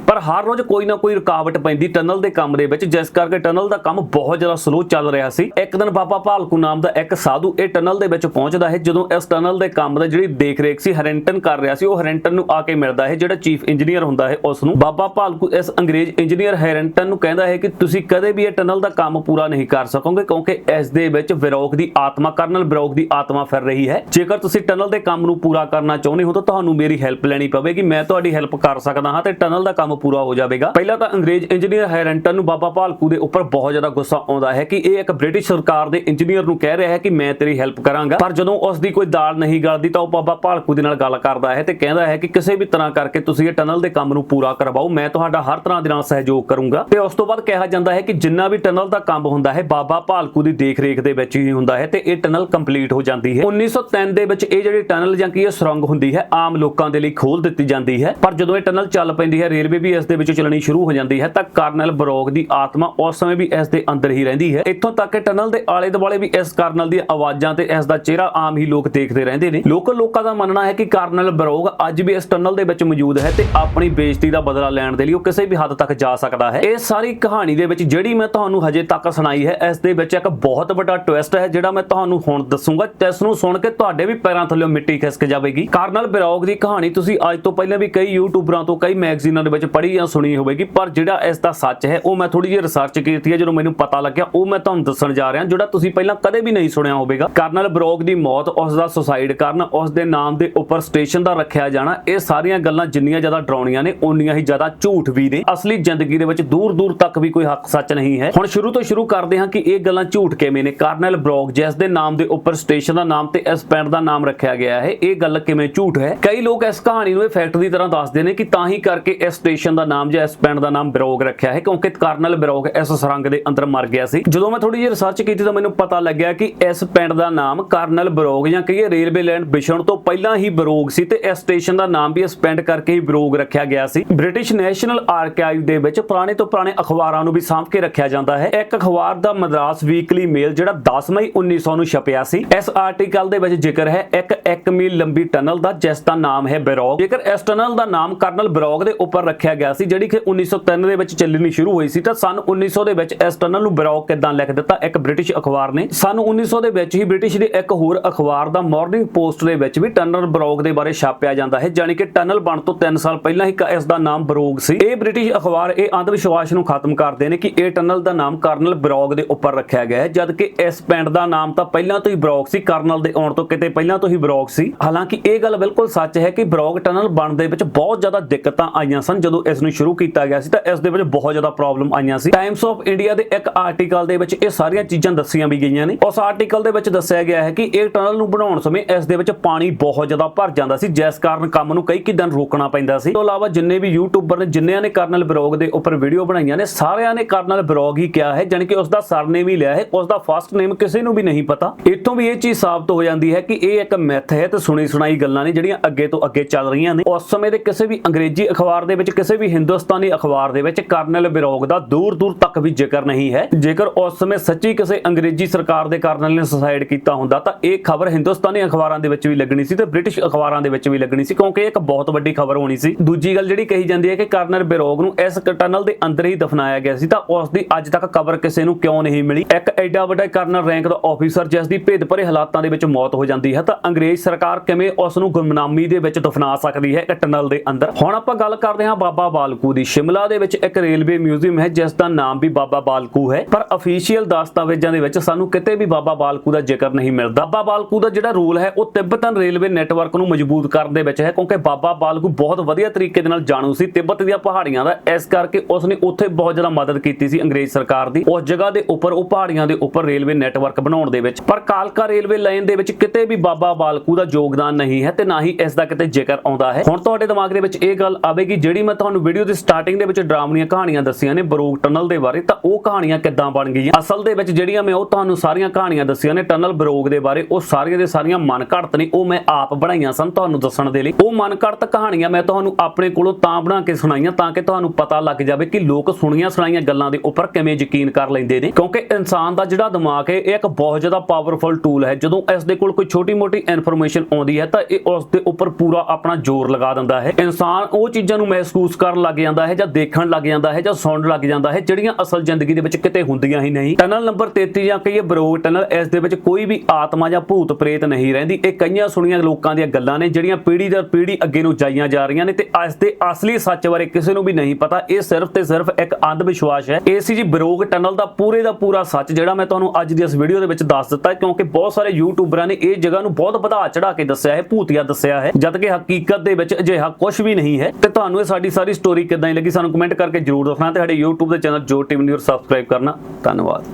ਪਰ ਹਰ ਰੋਜ਼ ਕੋਈ ਨਾ ਕੋਈ ਰੁਕਾਵਟ ਪੈਂਦੀ ਟਨਲ ਦੇ ਕੰਮ ਦੇ ਵਿੱਚ, ਜਿਸ ਕਰਕੇ ਟਨਲ ਦਾ ਕੰਮ ਬਹੁਤ ਜ਼ਿਆਦਾ ਸਲੋ ਚੱਲ ਰਿਹਾ ਸੀ। ਇੱਕ ਦਿਨ ਬਾਬਾ ਭਾਲਕੂ ਨਾਮ ਦਾ ਇੱਕ ਸਾਧੂ ਇਹ ਟਨਲ ਦੇ ਵਿੱਚ ਪਹੁੰਚਦਾ ਹੈ, ਜਦੋਂ ਇਸ ਟਨਲ ਦੇ ਕੰਮ ਦਾ ਜਿਹੜੀ ਦੇਖਰੇਖ ਸੀ, ਹੈਰਿੰਗਟਨ ਕਰ ਰਿਹਾ ਸੀ, ਉਹ ਹੈਰਿੰਗਟਨ ਨੂੰ ਆ ਕੇ ਮਿਲਦਾ ਹੈ, ਜਿਹੜਾ ਚੀਫ ਇੰਜੀਨੀਅਰ ਹੁੰਦਾ ਹੈ ਉਸ ਨੂੰ ਬਾਬਾ ਭਾਲਕੂ ਇਸ ਅੰਗਰੇਜ਼ ਇੰਜੀਨੀਅਰ ਹੈਰਿੰਗਟਨ ਨੂੰ ਕਹਿੰਦਾ ਹੈ ਕਿ ਤੁਸੀਂ ਕਦੇ ਵੀ ਇਹ ਟਨਲ ਦਾ ਕੰਮ ਪੂਰਾ ਨਹੀਂ ਕਰ ਸਕੋਗੇ, ਕਿਉਂਕਿ ਇਸ ਦੇ ਵਿੱਚ ਵਿਰੋਗ ਦੀ ਆਤਮਾ, ਕਰਨਲ ਵਿਰੋਗ ਦੀ ਆਤਮਾ ਫਿਰ ਰਹੀ ਹੈ। ਜੇਕਰ ਤੁਸੀਂ ਟਨਲ ਦੇ ਕੰਮ ਨੂੰ ਪੂਰਾ ਕਰਨਾ ਚਾਹੁੰਦੇ ਹੋ, ਤਾਂ ਤੁਹਾਨੂੰ ਮੇਰੀ ਹੈਲਪ ਲੈਣੀ ਪਵੇਗੀ ਮੈਂ ਤੁਹਾਡੀ ਹੈਲਪ ਕਰ ਸਕਦਾ ਹਾਂ ਤੇ ਟਨਲ ਦਾ ਕੰਮ ਪੂਰਾ ਹੋ ਜਾਵੇਗਾ। ਪਹਿਲਾਂ ਤਾਂ ਅੰਗਰੇਜ਼ ਇੰਜੀਨੀਅਰ ਹੈਰਿੰਗਟਨ ਨੂੰ ਬਾਬਾ ਭਾਲਕੂ ਦੇ ਉੱਪਰ ਬਹੁਤ ਜ਼ਿਆਦਾ ਗੁੱਸਾ ਆਉਂਦਾ ਹੈ ਕਿ ਇਹ ਇੱਕ ਬ੍ਰਿਟਿਸ਼ ਸਰਕਾਰ ਦੇ ਇੰਜੀਨੀਅਰ ਨੂੰ ਕਹਿ ਰਿਹਾ ਹੈ ਕਿ ਮੈਂ ਤੇਰੀ ਹੈਲਪ ਕਰਾਂਗਾ। ਪਰ ਜਦੋਂ ਉਸ ਦੀ ਕੋਈ ਦਾਲ ਨਹੀਂ ਗਲਦੀ ਤਾਂ ਉਹ ਬਾਬਾ ਭਾਲਕੂ ਦੇ ਨਾਲ ਗੱਲ ਕਰਦਾ ਹੈ ਤੇ ਕਹਿੰਦਾ ਹੈ ਕਿ ਕਿਸੇ ਵੀ ਤਰ੍ਹਾਂ ਕਰਕੇ ਤੁਸੀਂ ਇਹ ਟਨਲ ਦੇ ਕੰਮ ਨੂੰ ਪੂਰਾ ਕਰਵਾਓ, ਮੈਂ ਤੁਹਾਡਾ ਹਰ ਤਰ੍ਹਾਂ ਦੇ ਨਾਲ ਸਹਿਯੋਗ ਕਰੂੰਗਾ। ਤੇ ਉਸ ਤੋਂ ਬਾਅਦ ਕਿਹਾ ਜਾਂਦਾ ਹੈ ਕਿ ਜਿੰਨਾ ਵੀ ਟਨਲ ਦਾ ਕੰਮ ਹੁੰਦਾ ਹੈ, ਬਾਬਾ ਭਾਲਕੂ ਦੀ ਦੇਖਰੇਖ ਦੇ ਵਿੱਚ ਹੀ ਹੁੰਦਾ ਹੈ ਤੇ ਇਹ ਟਨਲ ਕੰਪਲੀਟ ਹੋ ਜਾਂਦੀ ਹੈ। 1903 ਦੇ ਵਿੱਚ ਇਹ ਜਿਹੜੀ ਟਨਲ ਜਾਂ ਕੀ ਇਹ ਸੁਰੰਗ ਹੁੰਦੀ ਹੈ, ਆਮ ਲੋਕਾਂ ਦੇ ਲਈ ਖੋਲ ਦਿੱਤੀ ਜਾਂਦੀ ਹੈ। ਪਰ ਜਦੋਂ ਇਹ ਟਨਲ ਚੱਲ ਪੈਂਦੀ ਹੈ, ਰੇਲਵੇ ਵੀ ਇਸ ਦੇ ਵਿੱਚ ਚੱਲਣੀ ਸ਼ੁਰੂ ਹੋ ਜਾਂਦੀ ਹੈ ਤਾਂ ਕਰਨਲ ਬਰੋਗ ਦੀ ਆਤਮਾ ਉਸ ਸਮੇਂ ਵੀ ਇਸ ਦੇ ਅੰਦਰ ਹੀ ਰਹਿੰਦੀ ਹੈ। ਇੱਥੋਂ ਤੱਕ ਕਿ ਟਨਲ ਦੇ ਆਲੇ ਦੁਆਲੇ ਵੀ ਇਸ ਕਰਨਲ ਦੀਆਂ ਆਵਾਜ਼ਾਂ ਤੇ ਇਸ ਦਾ ਚਿਹਰਾ ਆਮ ਹੀ ਲੋਕ ਦੇਖਦੇ ਰਹਿੰਦੇ ਨੇ। ਲੋਕਲ ਲੋਕਾਂ ਦਾ ਮੰਨਣਾ ਹੈ ਕਿ ਕਰਨਲ ਬਰੋਗ ਅੱਜ ਵੀ ਇਸ ਟਨਲ ਦੇ ਵਿੱਚ ਮੌਜੂਦ ਹੈ ਤੇ ਆਪਣੀ ਬੇਇੱਜ਼ਤੀ ਦਾ ਬਦਲਾ ਲੈਣ ਦੇ ਲਈ ਉਹ ਕਿਸੇ ਵੀ ਹੱਦ ਤੱਕ ਜਾ ਸਕਦਾ ਹੈ। ਇਹ ਸਾਰੀ ਕਹਾਣੀ ਦੇ ਵਿੱਚ ਜਿਹੜੀ ਮੈਂ ਤੁਹਾਨੂੰ ਹਜੇ ਤੱਕ ਸੁਣਾਈ ਹੈ, ਇਸ ਦੇ ਵਿੱਚ ਇੱਕ ਬਹੁਤ ਵੱਡਾ ਟਵਿਸਟ ਹੈ ਜਿਹੜਾ ਮੈਂ ਤੁਹਾਨੂੰ ਹੁਣ ਦੱਸੂਗਾ। ਤੇ ਨੂੰ ਸੁਣ ਕੇ ਤੁਹਾਡੇ ਵੀ ਪੈਰਾਂ ਥੱਲੇ ਮਿੱਟੀ ਖਿਸਕ ਜਾਵੇਗੀ। ਕਰਨਲ ਬਰੋਗ ਦੀ ਕਹਾਣੀ ਤੁਸੀਂ ਅੱਜ ਤੋਂ ਪਹਿਲਾਂ ਵੀ ਕਈ ਯੂਟਿਊਬਰਾਂ ਤੋਂ, ਕਈ ਮੈਗਜ਼ੀਨਾਂ ਦੇ ਵਿੱਚ ਪੜ੍ਹੀ ਜਾਂ ਸੁਣੀ ਹੋਵੇਗੀ, ਪਰ ਜਿਹੜਾ ਇਸ ਦਾ ਸੱਚ ਹੈ, ਉਹ ਮੈਂ ਥੋੜੀ ਜਿਹੀ ਰਿਸਰਚ ਕੀਤੀ ਹੈ, ਜਦੋਂ ਮੈਨੂੰ ਪਤਾ ਲੱਗਿਆ, ਉਹ ਮੈਂ ਤੁਹਾਨੂੰ ਦੱਸਣ ਜਾ ਰਿਹਾ, ਜਿਹੜਾ ਤੁਸੀਂ ਪਹਿਲਾਂ ਕਦੇ ਵੀ ਨਹੀਂ ਸੁਣਿਆ ਹੋਵੇਗਾ। ਕਰਨਲ ਬਰੋਗ ਦੀ ਮੌਤ, ਉਸ ਦਾ ਸੁਸਾਈਡ ਕਰਨ, ਉਸ ਦੇ ਨਾਮ ਦੇ ਉੱਪਰ ਸਟੇਸ਼ਨ ਦਾ ਰੱਖਿਆ ਜਾਣਾ, ਇਹ ਸਾਰੀਆਂ ਗੱਲਾਂ ਜਿੰਨੀਆਂ ਜ਼ਿਆਦਾ ਡਰਾਉਣੀਆਂ ਨੇ, ਓਨੀਆਂ ਹੀ ਜ਼ਿਆਦਾ ਝੂਠ ਵੀ ਨੇ। ਅਸਲੀ ਜ਼ਿੰਦਗੀ ਦੇ ਵਿੱਚ ਦੂਰ ਦੂਰ ਤੱਕ ਵੀ ਕੋਈ ਹੱਕ ਸੱਚ ਨਹੀਂ ਹੈ। ਹੁਣ ਸ਼ੁਰੂ ਤੋਂ ਸ਼ੁਰੂ ਕਰਦੇ ਹਾਂ ਕਿ ਇਹ ਗੱਲਾਂ ਝੂਠ ਕਿਵੇਂ ਨੇ। ਕਰਨਲ ਬਰੋਗ ਜਿਸ ਦੇ ਨਾਮ ਦੇ ਉੱਪਰ ਸਟੇਸ਼ਨ ਦਾ ਨਾਮ ਤੇ ਇਸ ਪਿੰਡ ਦਾ ਨਾਮ ਰੱਖਿਆ ਗਿਆ ਹੈ, ਇਹ ਗੱਲ ਕਿਵੇਂ ਝੂਠ ਹੈ? ਕਈ ਲੋਕ ਇਸ ਕਹਾਣੀ ਨੂੰ ਫੈਕਟ ਦੀ ਤਰ੍ਹਾਂ ਦੱਸਦੇ ਨੇ ਕਿ ਤਾਂ ਹੀ ਕਰਕੇ ਇਸ ਸਟੇਸ਼ਨ ਦਾ ਨਾਮ ਜਾਂ ਇਸ ਪਿੰਡ ਦਾ ਨਾਮ ਬਰੋਗ ਰੱਖਿਆ ਹੈ, ਕਿਉਂਕਿ ਕਰਨਲ ਬਰੋਗ ਇਸ ਸੁਰੰਗ ਦੇ ਅੰਦਰ ਮਰ ਗਿਆ ਸੀ। ਜਦੋਂ ਮੈਂ ਥੋੜੀ ਜਿਹੀ ਰਿਸਰਚ ਕੀਤੀ ਤਾਂ ਮੈਨੂੰ ਪਤਾ ਲੱਗਿਆ ਕਿ ਇਸ ਪਿੰਡ ਦਾ ਨਾਮ ਕਰਨਲ ਬਰੋਗ ਜਾਂ ਕਹੀਏ ਰੇਲਵੇ ਲੈਂਡ ਵਿਛਣ ਤੋਂ ਪਹਿਲਾਂ ਹੀ ਬਰੋਗ ਸੀ ਤੇ ਇਸ ਸਟੇਸ਼ਨ ਦਾ ਨਾਮ ਵੀ ਇਸ ਪਿੰਡ ਕਰਕੇ ਹੀ ਬਰੋਗ ਰੱਖਿਆ ਗਿਆ ਸੀ। ਬ੍ਰਿਟਿਸ਼ ਨੈਸ਼ਨਲ ਆਰਕਾਈਵ ਦੇ ਵਿੱਚ ਪੁਰਾਣੇ ਤੋਂ ਪੁਰਾਣੇ ਅਖਬਾਰਾਂ ਨੂੰ ਵੀ ਸਾਂਭ ਕੇ ਰੱਖਿਆ ਜਾਂਦਾ ਹੈ। ਇੱਕ ਅਖਬਾਰ ਦਾ ਮਦਰਾਸ ਵੀਕਲੀ ਮੇਲ ਜਿਹੜਾ 10 ਮਈ 1900 ਨੂੰ ਛਪਿਆ ਸੀ। ਇਸ ਆਰਟੀਕਲ ਦੇ ਵਿੱਚ ਜ਼ਿਕਰ ਹੈ, ਇੱਕ 1 ਮੀਲ ਲੰਬੀ ਟਨਲ ਦਾ, ਜਿਸ ਦਾ ਨਾਮ ਹੈ ਬਰੋਗ। ਜੇਕਰ ਇਸ ਟਨਲ ਦਾ ਨਾਮ ਕਰਨਲ ਬਰੋਗ ਦੇ ਉੱਪਰ ਰੱਖਿਆ ਗਿਆ ਸੀ, ਜਿਹੜੀ ਕਿ 1903 ਦੇ ਵਿੱਚ ਚੱਲਣੀ ਸ਼ੁਰੂ ਹੋਈ ਸੀ, ਤਾਂ ਸਨ 1900 ਦੇ ਵਿੱਚ ਇਸ ਨੂੰ ਬਰੋਗ ਕਿਦਾਂ ਲਿਖ ਦਿੱਤਾ? ਇੱਕ ਬ੍ਰਿਟਿਸ਼ ਅਖਬਾਰ ਨੇ। ਸਨ 1900 ਦੇ ਵਿੱਚ ਹੀ ਬ੍ਰਿਟਿਸ਼ ਦੇ ਇੱਕ ਹੋਰ ਅਖਬਾਰ ਦਾ ਮਾਰਨਿੰਗ ਪੋਸਟ ਦੇ ਵਿੱਚ ਵੀ ਟਨਲ ਬਰੋਗ ਦੇ ਬਾਰੇ ਛਾਪਿਆ ਜਾਂਦਾ ਹੈ, ਜਾਣੀ ਕਿ ਟਨਲ ਬਣ ਤੋਂ 3 ਸਾਲ ਪਹਿਲਾਂ ਹੀ ਇਸ ਦਾ ਨਾਮ ਬਰੋਗ ਸੀ। ਇਹ ਬ੍ਰਿਟਿਸ਼ ਅਖਬਾਰ ਇਹ ਅੰਧ ਵਿਸ਼ਵਾਸ ਨੂੰ ਖਤਮ ਕਰਦੇ ਨੇ ਕਿ ਇਹ ਟਨਲ ਦਾ ਨਾਮ ਕਰਨਲ ਬਰੌਗ ਦੇ ਉੱਪਰ ਰੱਖਿਆ ਗਿਆ ਹੈ ਜਦ ਕਿ ਇਸ ਪਿੰਡ ਦਾ ਨਾਮ ਤਾਂ ਪਹਿਲਾਂ ਤੋਂ ਹੀ ਬਰੋਗ ਸੀ, ਕਰਨਲ ਦੇ ਆਉਣ ਤੋਂ ਕਿਤੇ ਪਹਿਲਾਂ ਤੋਂ ਹੀ ਬਰੋਗ ਸੀ। ਹਾਲਾਂਕਿ ਇਹ ਗੱਲ ਬਿਲਕੁਲ ਸੱਚ ਹੈ ਕਿ ਬਰੌਗ ਟਨਲ ਬਣਨ ਦੇ ਵਿੱਚ ਬਹੁਤ ਜ਼ਿਆਦਾ ਦਿੱਕਤਾਂ ਆਈਆਂ ਸਨ ਜਦੋਂ ਇਸ ਨੂੰ ਸ਼ੁਰੂ ਕੀਤਾ ਗਿਆ ਸੀ ਤਾਂ ਇਸ ਦੇ ਵਿੱਚ ਬਹੁਤ ਜ਼ਿਆਦਾ ਪ੍ਰੋਬਲਮ ਆਈਆਂ ਸੀ। ਟਾਈਮਸ ਆਫ ਇੰਡੀਆ ਦੇ ਇੱਕ ਆਰਟੀਕਲ ਦੇ ਵਿੱਚ ਇਹ ਸਾਰੀਆਂ ਚੀਜ਼ਾਂ ਦੱਸੀਆਂ ਵੀ ਗਈਆਂ ਨੇ। ਉਸ ਆਰਟੀਕਲ ਦੇ ਵਿੱਚ ਦੱਸਿਆ ਗਿਆ ਹੈ ਕਿ ਇਹ ਟਨਲ ਨੂੰ ਬਣਾਉਣ ਸਮੇਂ ਇਸ ਦੇ ਵਿੱਚ ਪਾਣੀ ਬਹੁਤ ਜ਼ਿਆਦਾ ਭਰ ਜਾਂਦਾ ਸੀ, ਜਿਸ ਕਾਰਨ ਕੰਮ ਨੂੰ ਕਈ ਕਈ ਦਿਨ ਰੋਕਣਾ ਪੈਂਦਾ ਸੀ। ਇਸ ਤੋਂ ਇਲਾਵਾ ਜਿੰਨੇ ਵੀ ਯੂਟਿਊਬਰ ਨੇ, ਜਿੰਨਿਆਂ ਨੇ ਕਰਨਲ ਬਰੋਗ ਦੇ ਉੱਪਰ ਵੀਡੀਓ ਬਣਾਈਆਂ ਨੇ, ਸਾਰਿਆਂ ਨੇ ਕਰਨਲ ਬਰੋਗ ਹੀ ਕਿਹਾ ਹੈ, ਜਾਣੀ ਕਿ ਉਸ ਦਾ ਸਰਨੇਮ ਹੀ ਲਿਆ ਹੈ ਉਸ ਦਾ ਫਸਟ ਨੇਮ ਕਿਸੇ ਨੂੰ ਵੀ ਨਹੀਂ ਪਤਾ। ਇੱਥੋਂ ਵੀ ਇਹ ਚੀਜ਼ ਸਾਬਤ ਹੋ ਜਾਂਦੀ ਹੈ ਕਿ ਇਹ ਇੱਕ ਮਿਥ ਹੈ ਤੇ ਸੁਣੀ ਸੁਣਾਈ ਗੱਲਾਂ ਨੇ ਜਿਹੜੀਆਂ ਅੱਗੇ ਤੋਂ ਅੱਗੇ ਚੱਲ ਰਹੀਆਂ ਨੇ। ਉਸ ਸਮੇਂ ਦੇ ਕਿਸੇ ਵੀ ਅੰਗਰੇਜ਼ੀ ਅਖਬਾਰ ਦੇ ਵਿੱਚ, ਕਿਸੇ ਵੀ ਹਿੰਦੁਸਤਾਨੀ ਅਖਬਾਰ ਦੇ ਵਿੱਚ ਕਰਨਲ ਬਰੋਗ ਦਾ ਦੂਰ ਦੂਰ ਤੱਕ ਵੀ ਜ਼ਿਕਰ ਨਹੀਂ ਹੈ। ਜੇਕਰ ਉਸ ਸਮੇਂ ਸੱਚੀ ਕਿਸੇ ਅੰਗਰੇਜ਼ੀ ਸਰਕਾਰ ਦੇ ਕਰਨਲ ਨੇ ਸੁਸਾਇਡ ਕੀਤਾ ਹੁੰਦਾ, ਤਾਂ ਇਹ ਖਬਰ ਹਿੰਦੁਸਤਾਨੀ ਅਖਬਾਰਾਂ ਦੇ ਵਿੱਚ ਵੀ ਲੱਗਣੀ ਸੀ ਤੇ ਬ੍ਰਿਟਿਸ਼ ਅਖਬਾਰਾਂ ਦੇ ਵਿੱਚ ਵੀ ਲੱਗਣੀ ਸੀ, ਕਿਉਂਕਿ ਇਹ ਇੱਕ ਬਹੁਤ ਵੱਡੀ ਖਬਰ ਹੋਣੀ ਸੀ। ਦੂਜੀ ਗੱਲ ਜਿਹੜੀ ਕਹੀ ਜਾਂਦੀ ਹੈ ਕਿ ਕਰਨਲ ਬਿਰੋਗ ਨੂੰ ਇਸ ਟਨਲ ਦੇ ਅੰਦਰ ਹੀ ਦਫਨਾਇਆ ਗਿਆ ਸੀ, ਤਾਂ ਉਸ ਦੀ ਅੱਜ ਤੱਕ ਕਬਰ ਕਿਸੇ ਨੂੰ ਕਿਉਂ ਨਹੀਂ ਮਿਲੀ? ਇੱਕ ਐਡਾ ਵੱਡਾ ਕਰਨਲ ਰੈਂਕ ਦਾ ਆਫੀਸਰ ਜਿਸ ਦੀ ਭੇਦ ਭਰੇ ਹਾਲਾਤਾਂ ਦੇ ਵਿੱਚ ਮੌਤ ਹੋ ਜਾਂਦੀ ਹੈ, ਤਾਂ ਅੰਗਰੇਜ਼ ਸਰਕਾਰ ਕਿਵੇਂ ਉਸ ਨੂੰ ਗੁਮਨਾਮੀ ਦੇ ਵਿੱਚ ਦਫਨਾ ਸਕਦੀ ਸਕਦੀ ਹੈ ਇੱਕ ਟਨਲ ਦੇ ਅੰਦਰ। ਹੁਣ ਆਪਾਂ ਗੱਲ ਕਰਦੇ ਹਾਂ ਬਾਬਾ ਬਾਲਕੂ ਦੀ। ਸ਼ਿਮਲਾ ਦੇ ਵਿੱਚ ਇੱਕ ਰੇਲਵੇ ਮਿਊਜ਼ੀਅਮ ਹੈ, ਜਿਸ ਦਾ ਨਾਮ ਵੀ ਬਾਬਾ ਬਾਲਕੂ ਹੈ। ਪਰ ਅਫੀਸ਼ੀਅਲ ਦਸਤਾਵੇਜ਼ਾਂ ਦੇ ਵਿੱਚ ਸਾਨੂੰ ਕਿਤੇ ਵੀ ਬਾਬਾ ਬਾਲਕੂ ਦਾ ਜ਼ਿਕਰ ਨਹੀਂ ਮਿਲਦਾ। ਬਾਬਾ ਬਾਲਕੂ ਦਾ ਜਿਹੜਾ ਰੋਲ ਹੈ, ਉਹ ਤਿੱਬਤਨ ਰੇਲਵੇ ਨੈਟਵਰਕ ਨੂੰ ਮਜ਼ਬੂਤ ਕਰਨ ਦੇ ਵਿੱਚ ਹੈ, ਕਿਉਂਕਿ ਬਾਬਾ ਬਾਲਕੂ ਬਹੁਤ ਵਧੀਆ ਤਰੀਕੇ ਦੇ ਨਾਲ ਜਾਣੂ ਸੀ। ਤਿੱਬਤ ਦੀਆਂ ਪਹਾੜੀਆਂ ਦਾ, ਇਸ ਕਰਕੇ ਉਸਨੇ ਉੱਥੇ ਬਹੁਤ ਜ਼ਿਆਦਾ ਮਦਦ ਕੀਤੀ ਸੀ ਅੰਗਰੇਜ਼ ਸਰਕਾਰ ਦੀ। ਉਸ ਜਗ੍ਹਾ ਦੇ ਉੱਪਰ, ਉਹ ਪਹਾੜੀਆਂ ਦੇ ਉੱਪਰ ਰੇਲਵੇ ਨੈਟਵਰਕ ਬਣਾਉਣ ਦੇ ਵਿੱਚ। ਪਰ ਕਾਲਕਾ ਰੇਲਵੇ ਲਾਈਨ ਦੇ ਵਿੱਚ ਕਿਤੇ ਵੀ ਬਾਬਾ ਬਾਲਕੂ ਦਾ ਯੋਗਦਾਨ ਨਹੀਂ ਹੈ ਤੇ ਨਾ ਹੀ ਇਸ ਦਾ ਕਿਤੇ ਜ਼ਿਕਰ ਆਉਂਦਾ ਹੈ। ਹੁਣ ਤੁਹਾਡੇ ਦਿਮਾਗ ਦੇ ਵਿੱਚ ਇਹ ਗੱਲ ਆਵੇਗੀ, ਜਿਹੜੀ ਮੈਂ ਤੁਹਾਨੂੰ ਵੀਡੀਓ ਦੇ ਸਟਾਰਟਿੰਗ ਦੇ ਵਿੱਚ ਡਰਾਮਣੀਆਂ ਕਹਾਣੀਆਂ ਦੱਸੀਆਂ ਨੇ ਬਰੋਕ ਟਨਲ ਦੇ ਬਾਰੇ, ਤਾਂ ਉਹ ਕਹਾਣੀਆਂ ਕਿੱਦਾਂ ਬਣ ਗਈਆਂ? ਅਸਲ ਦੇ ਵਿੱਚ ਜਿਹੜੀਆਂ ਮੈਂ ਉਹ ਤੁਹਾਨੂੰ ਸਾਰੀਆਂ ਕਹਾਣੀਆਂ ਦੱਸੀਆਂ ਨੇ ਟਨਲ ਬਰੋਕ ਦੇ ਬਾਰੇ, ਉਹ ਸਾਰੀਆਂ ਦੇ ਸਾਰੀਆਂ ਮਨ ਨੇ, ਉਹ ਮੈਂ ਆਪ ਬਣਾਈਆਂ ਸਨ ਤੁਹਾਨੂੰ ਦੱਸਣ ਦੇ ਲਈ। ਉਹ ਮਨ ਕਹਾਣੀਆਂ ਮੈਂ ਤੁਹਾਨੂੰ ਆਪਣੇ ਕੋਲੋਂ ਤਾਂ ਬਣਾ ਕੇ ਸੁਣਾਈਆਂ, ਤਾਂ ਕਿ ਤੁਹਾਨੂੰ ਪਤਾ ਲੱਗ ਜਾਵੇ ਕਿ ਲੋਕ ਸੁਣੀਆਂ ਸੁਣਾਈਆਂ ਗੱਲਾਂ ਦੇ ਉੱਪਰ ਕਿਵੇਂ ਯਕੀਨ ਕਰ ਲੈਂਦੇ ਨੇ। ਕਿਉਂਕਿ ਇਨਸਾਨ ਦਾ ਜਿਹੜਾ ਦਿਮਾਗ ਹੈ, ਇਹ ਇੱਕ ਬਹੁਤ ਜ਼ਿਆਦਾ ਪਾਵਰਫੁਲ ਟੂਲ ਹੈ। ਜਦੋਂ ਇਸ ਦੇ ਕੋਲ ਕੋਈ ਛੋਟੀ-ਮੋਟੀ ਇਨਫੋਰਮੇਸ਼ਨ ਆਉਂਦੀ ਹੈ, ਤਾਂ ਇਹ ਉਸ ਦੇ ਉੱਪਰ ਪੂਰਾ ਆਪਣਾ ਜ਼ੋਰ ਲਗਾ ਦਿੰਦਾ ਹੈ। ਇਨਸਾਨ ਉਹ ਚੀਜ਼ਾਂ ਨੂੰ ਮਹਿਸੂਸ ਕਰਨ ਲੱਗ ਜਾਂਦਾ ਹੈ ਜਾਂ ਦੇਖਣ ਲੱਗ ਜਾਂਦਾ ਹੈ ਜਾਂ ਸੁਣਨ ਲੱਗ ਜਾਂਦਾ ਹੈ, ਜਿਹੜੀਆਂ ਅਸਲ ਜ਼ਿੰਦਗੀ ਦੇ ਵਿੱਚ ਕਿਤੇ ਹੁੰਦੀਆਂ ਹੀ ਨਹੀਂ। ਟਨਲ ਨੰਬਰ 33 ਜਾਂ ਕਹੀਏ ਬਰੋਗ ਟਨਲ, ਇਸ ਦੇ ਵਿੱਚ ਕੋਈ ਵੀ ਆਤਮਾ ਜਾਂ ਭੂਤ ਪ੍ਰੇਤ ਨਹੀਂ ਰਹਿੰਦੀ। ਇਹ ਕਈਆਂ ਸੁਣੀਆਂ ਲੋਕਾਂ ਦੀਆਂ ਗੱਲਾਂ ਨੇ, ਜਿਹੜੀਆਂ ਪੀੜ੍ਹੀ ਦਰ ਪੀੜ੍ਹੀ ਅੱਗੇ ਨੂੰ ਜਾਈਆਂ ਜਾ ਰਹੀਆਂ ਨੇ ਤੇ ਇਸ ਦੇ ਅਸਲੀ ਸੱਚ ਬਾਰੇ ਕਿਸੇ ਨੂੰ ਵੀ ਨਹੀਂ ਪਤਾ। ਇਹ ਸਿਰਫ ਤੇ ਸਿਰਫ ਇੱਕ ਅੰਧ ਵਿਸ਼ਵਾਸ ਹੈ। ਇਹ ਸੀ ਜੀ ਬਰੋਗ ਟਨਲ ਦਾ ਪੂਰੇ ਦਾ ਪੂਰਾ ਸੱਚ, ਜਿਹੜਾ ਮੈਂ ਤੁਹਾਨੂੰ ਅੱਜ ਦੀ ਇਸ ਵੀਡੀਓ ਦੇ ਵਿੱਚ ਦੱਸ ਦਿੱਤਾ ਕਿਉਂਕਿ ਬਹੁਤ ਸਾਰੇ ਯੂਟਿਊਬਰਾਂ ਨੇ ਇਹ ਜਗ੍ਹਾ ਨੂੰ ਬਹੁਤ ਵਧਾ ਚੜਾ ਕੇ ਦੱਸਿਆ ਹੈ, ਭੂਤੀਆ ਦੱਸਿਆ ਹੈ। ਜਦ ਕਿ ਹਕੀਕਤ ਦੇ ਵਿੱਚ ਅਜਿਹਾ ਕੁਝ ਵੀ ਨਹੀਂ ਹੈ। ਤੇ ਤੁਹਾਨੂੰ ਇਹ ਸਾਡੀ ਸਾਰੀ ਸਟੋਰੀ ਕਿੱਦਾਂ ਦੀ ਲੱਗੀ ਸਾਨੂੰ ਕਮੈਂਟ ਕਰਕੇ ਜਰੂਰ ਦੱਸਣਾ ਤੇ ਸਾਡੇ YouTube ਦੇ ਚੈਨਲ ਜੋ ਟੀਵੀ ਨਿਊਜ਼ ਸਬਸਕ੍ਰਾਈਬ ਕਰਨਾ। ਧੰਨਵਾਦ।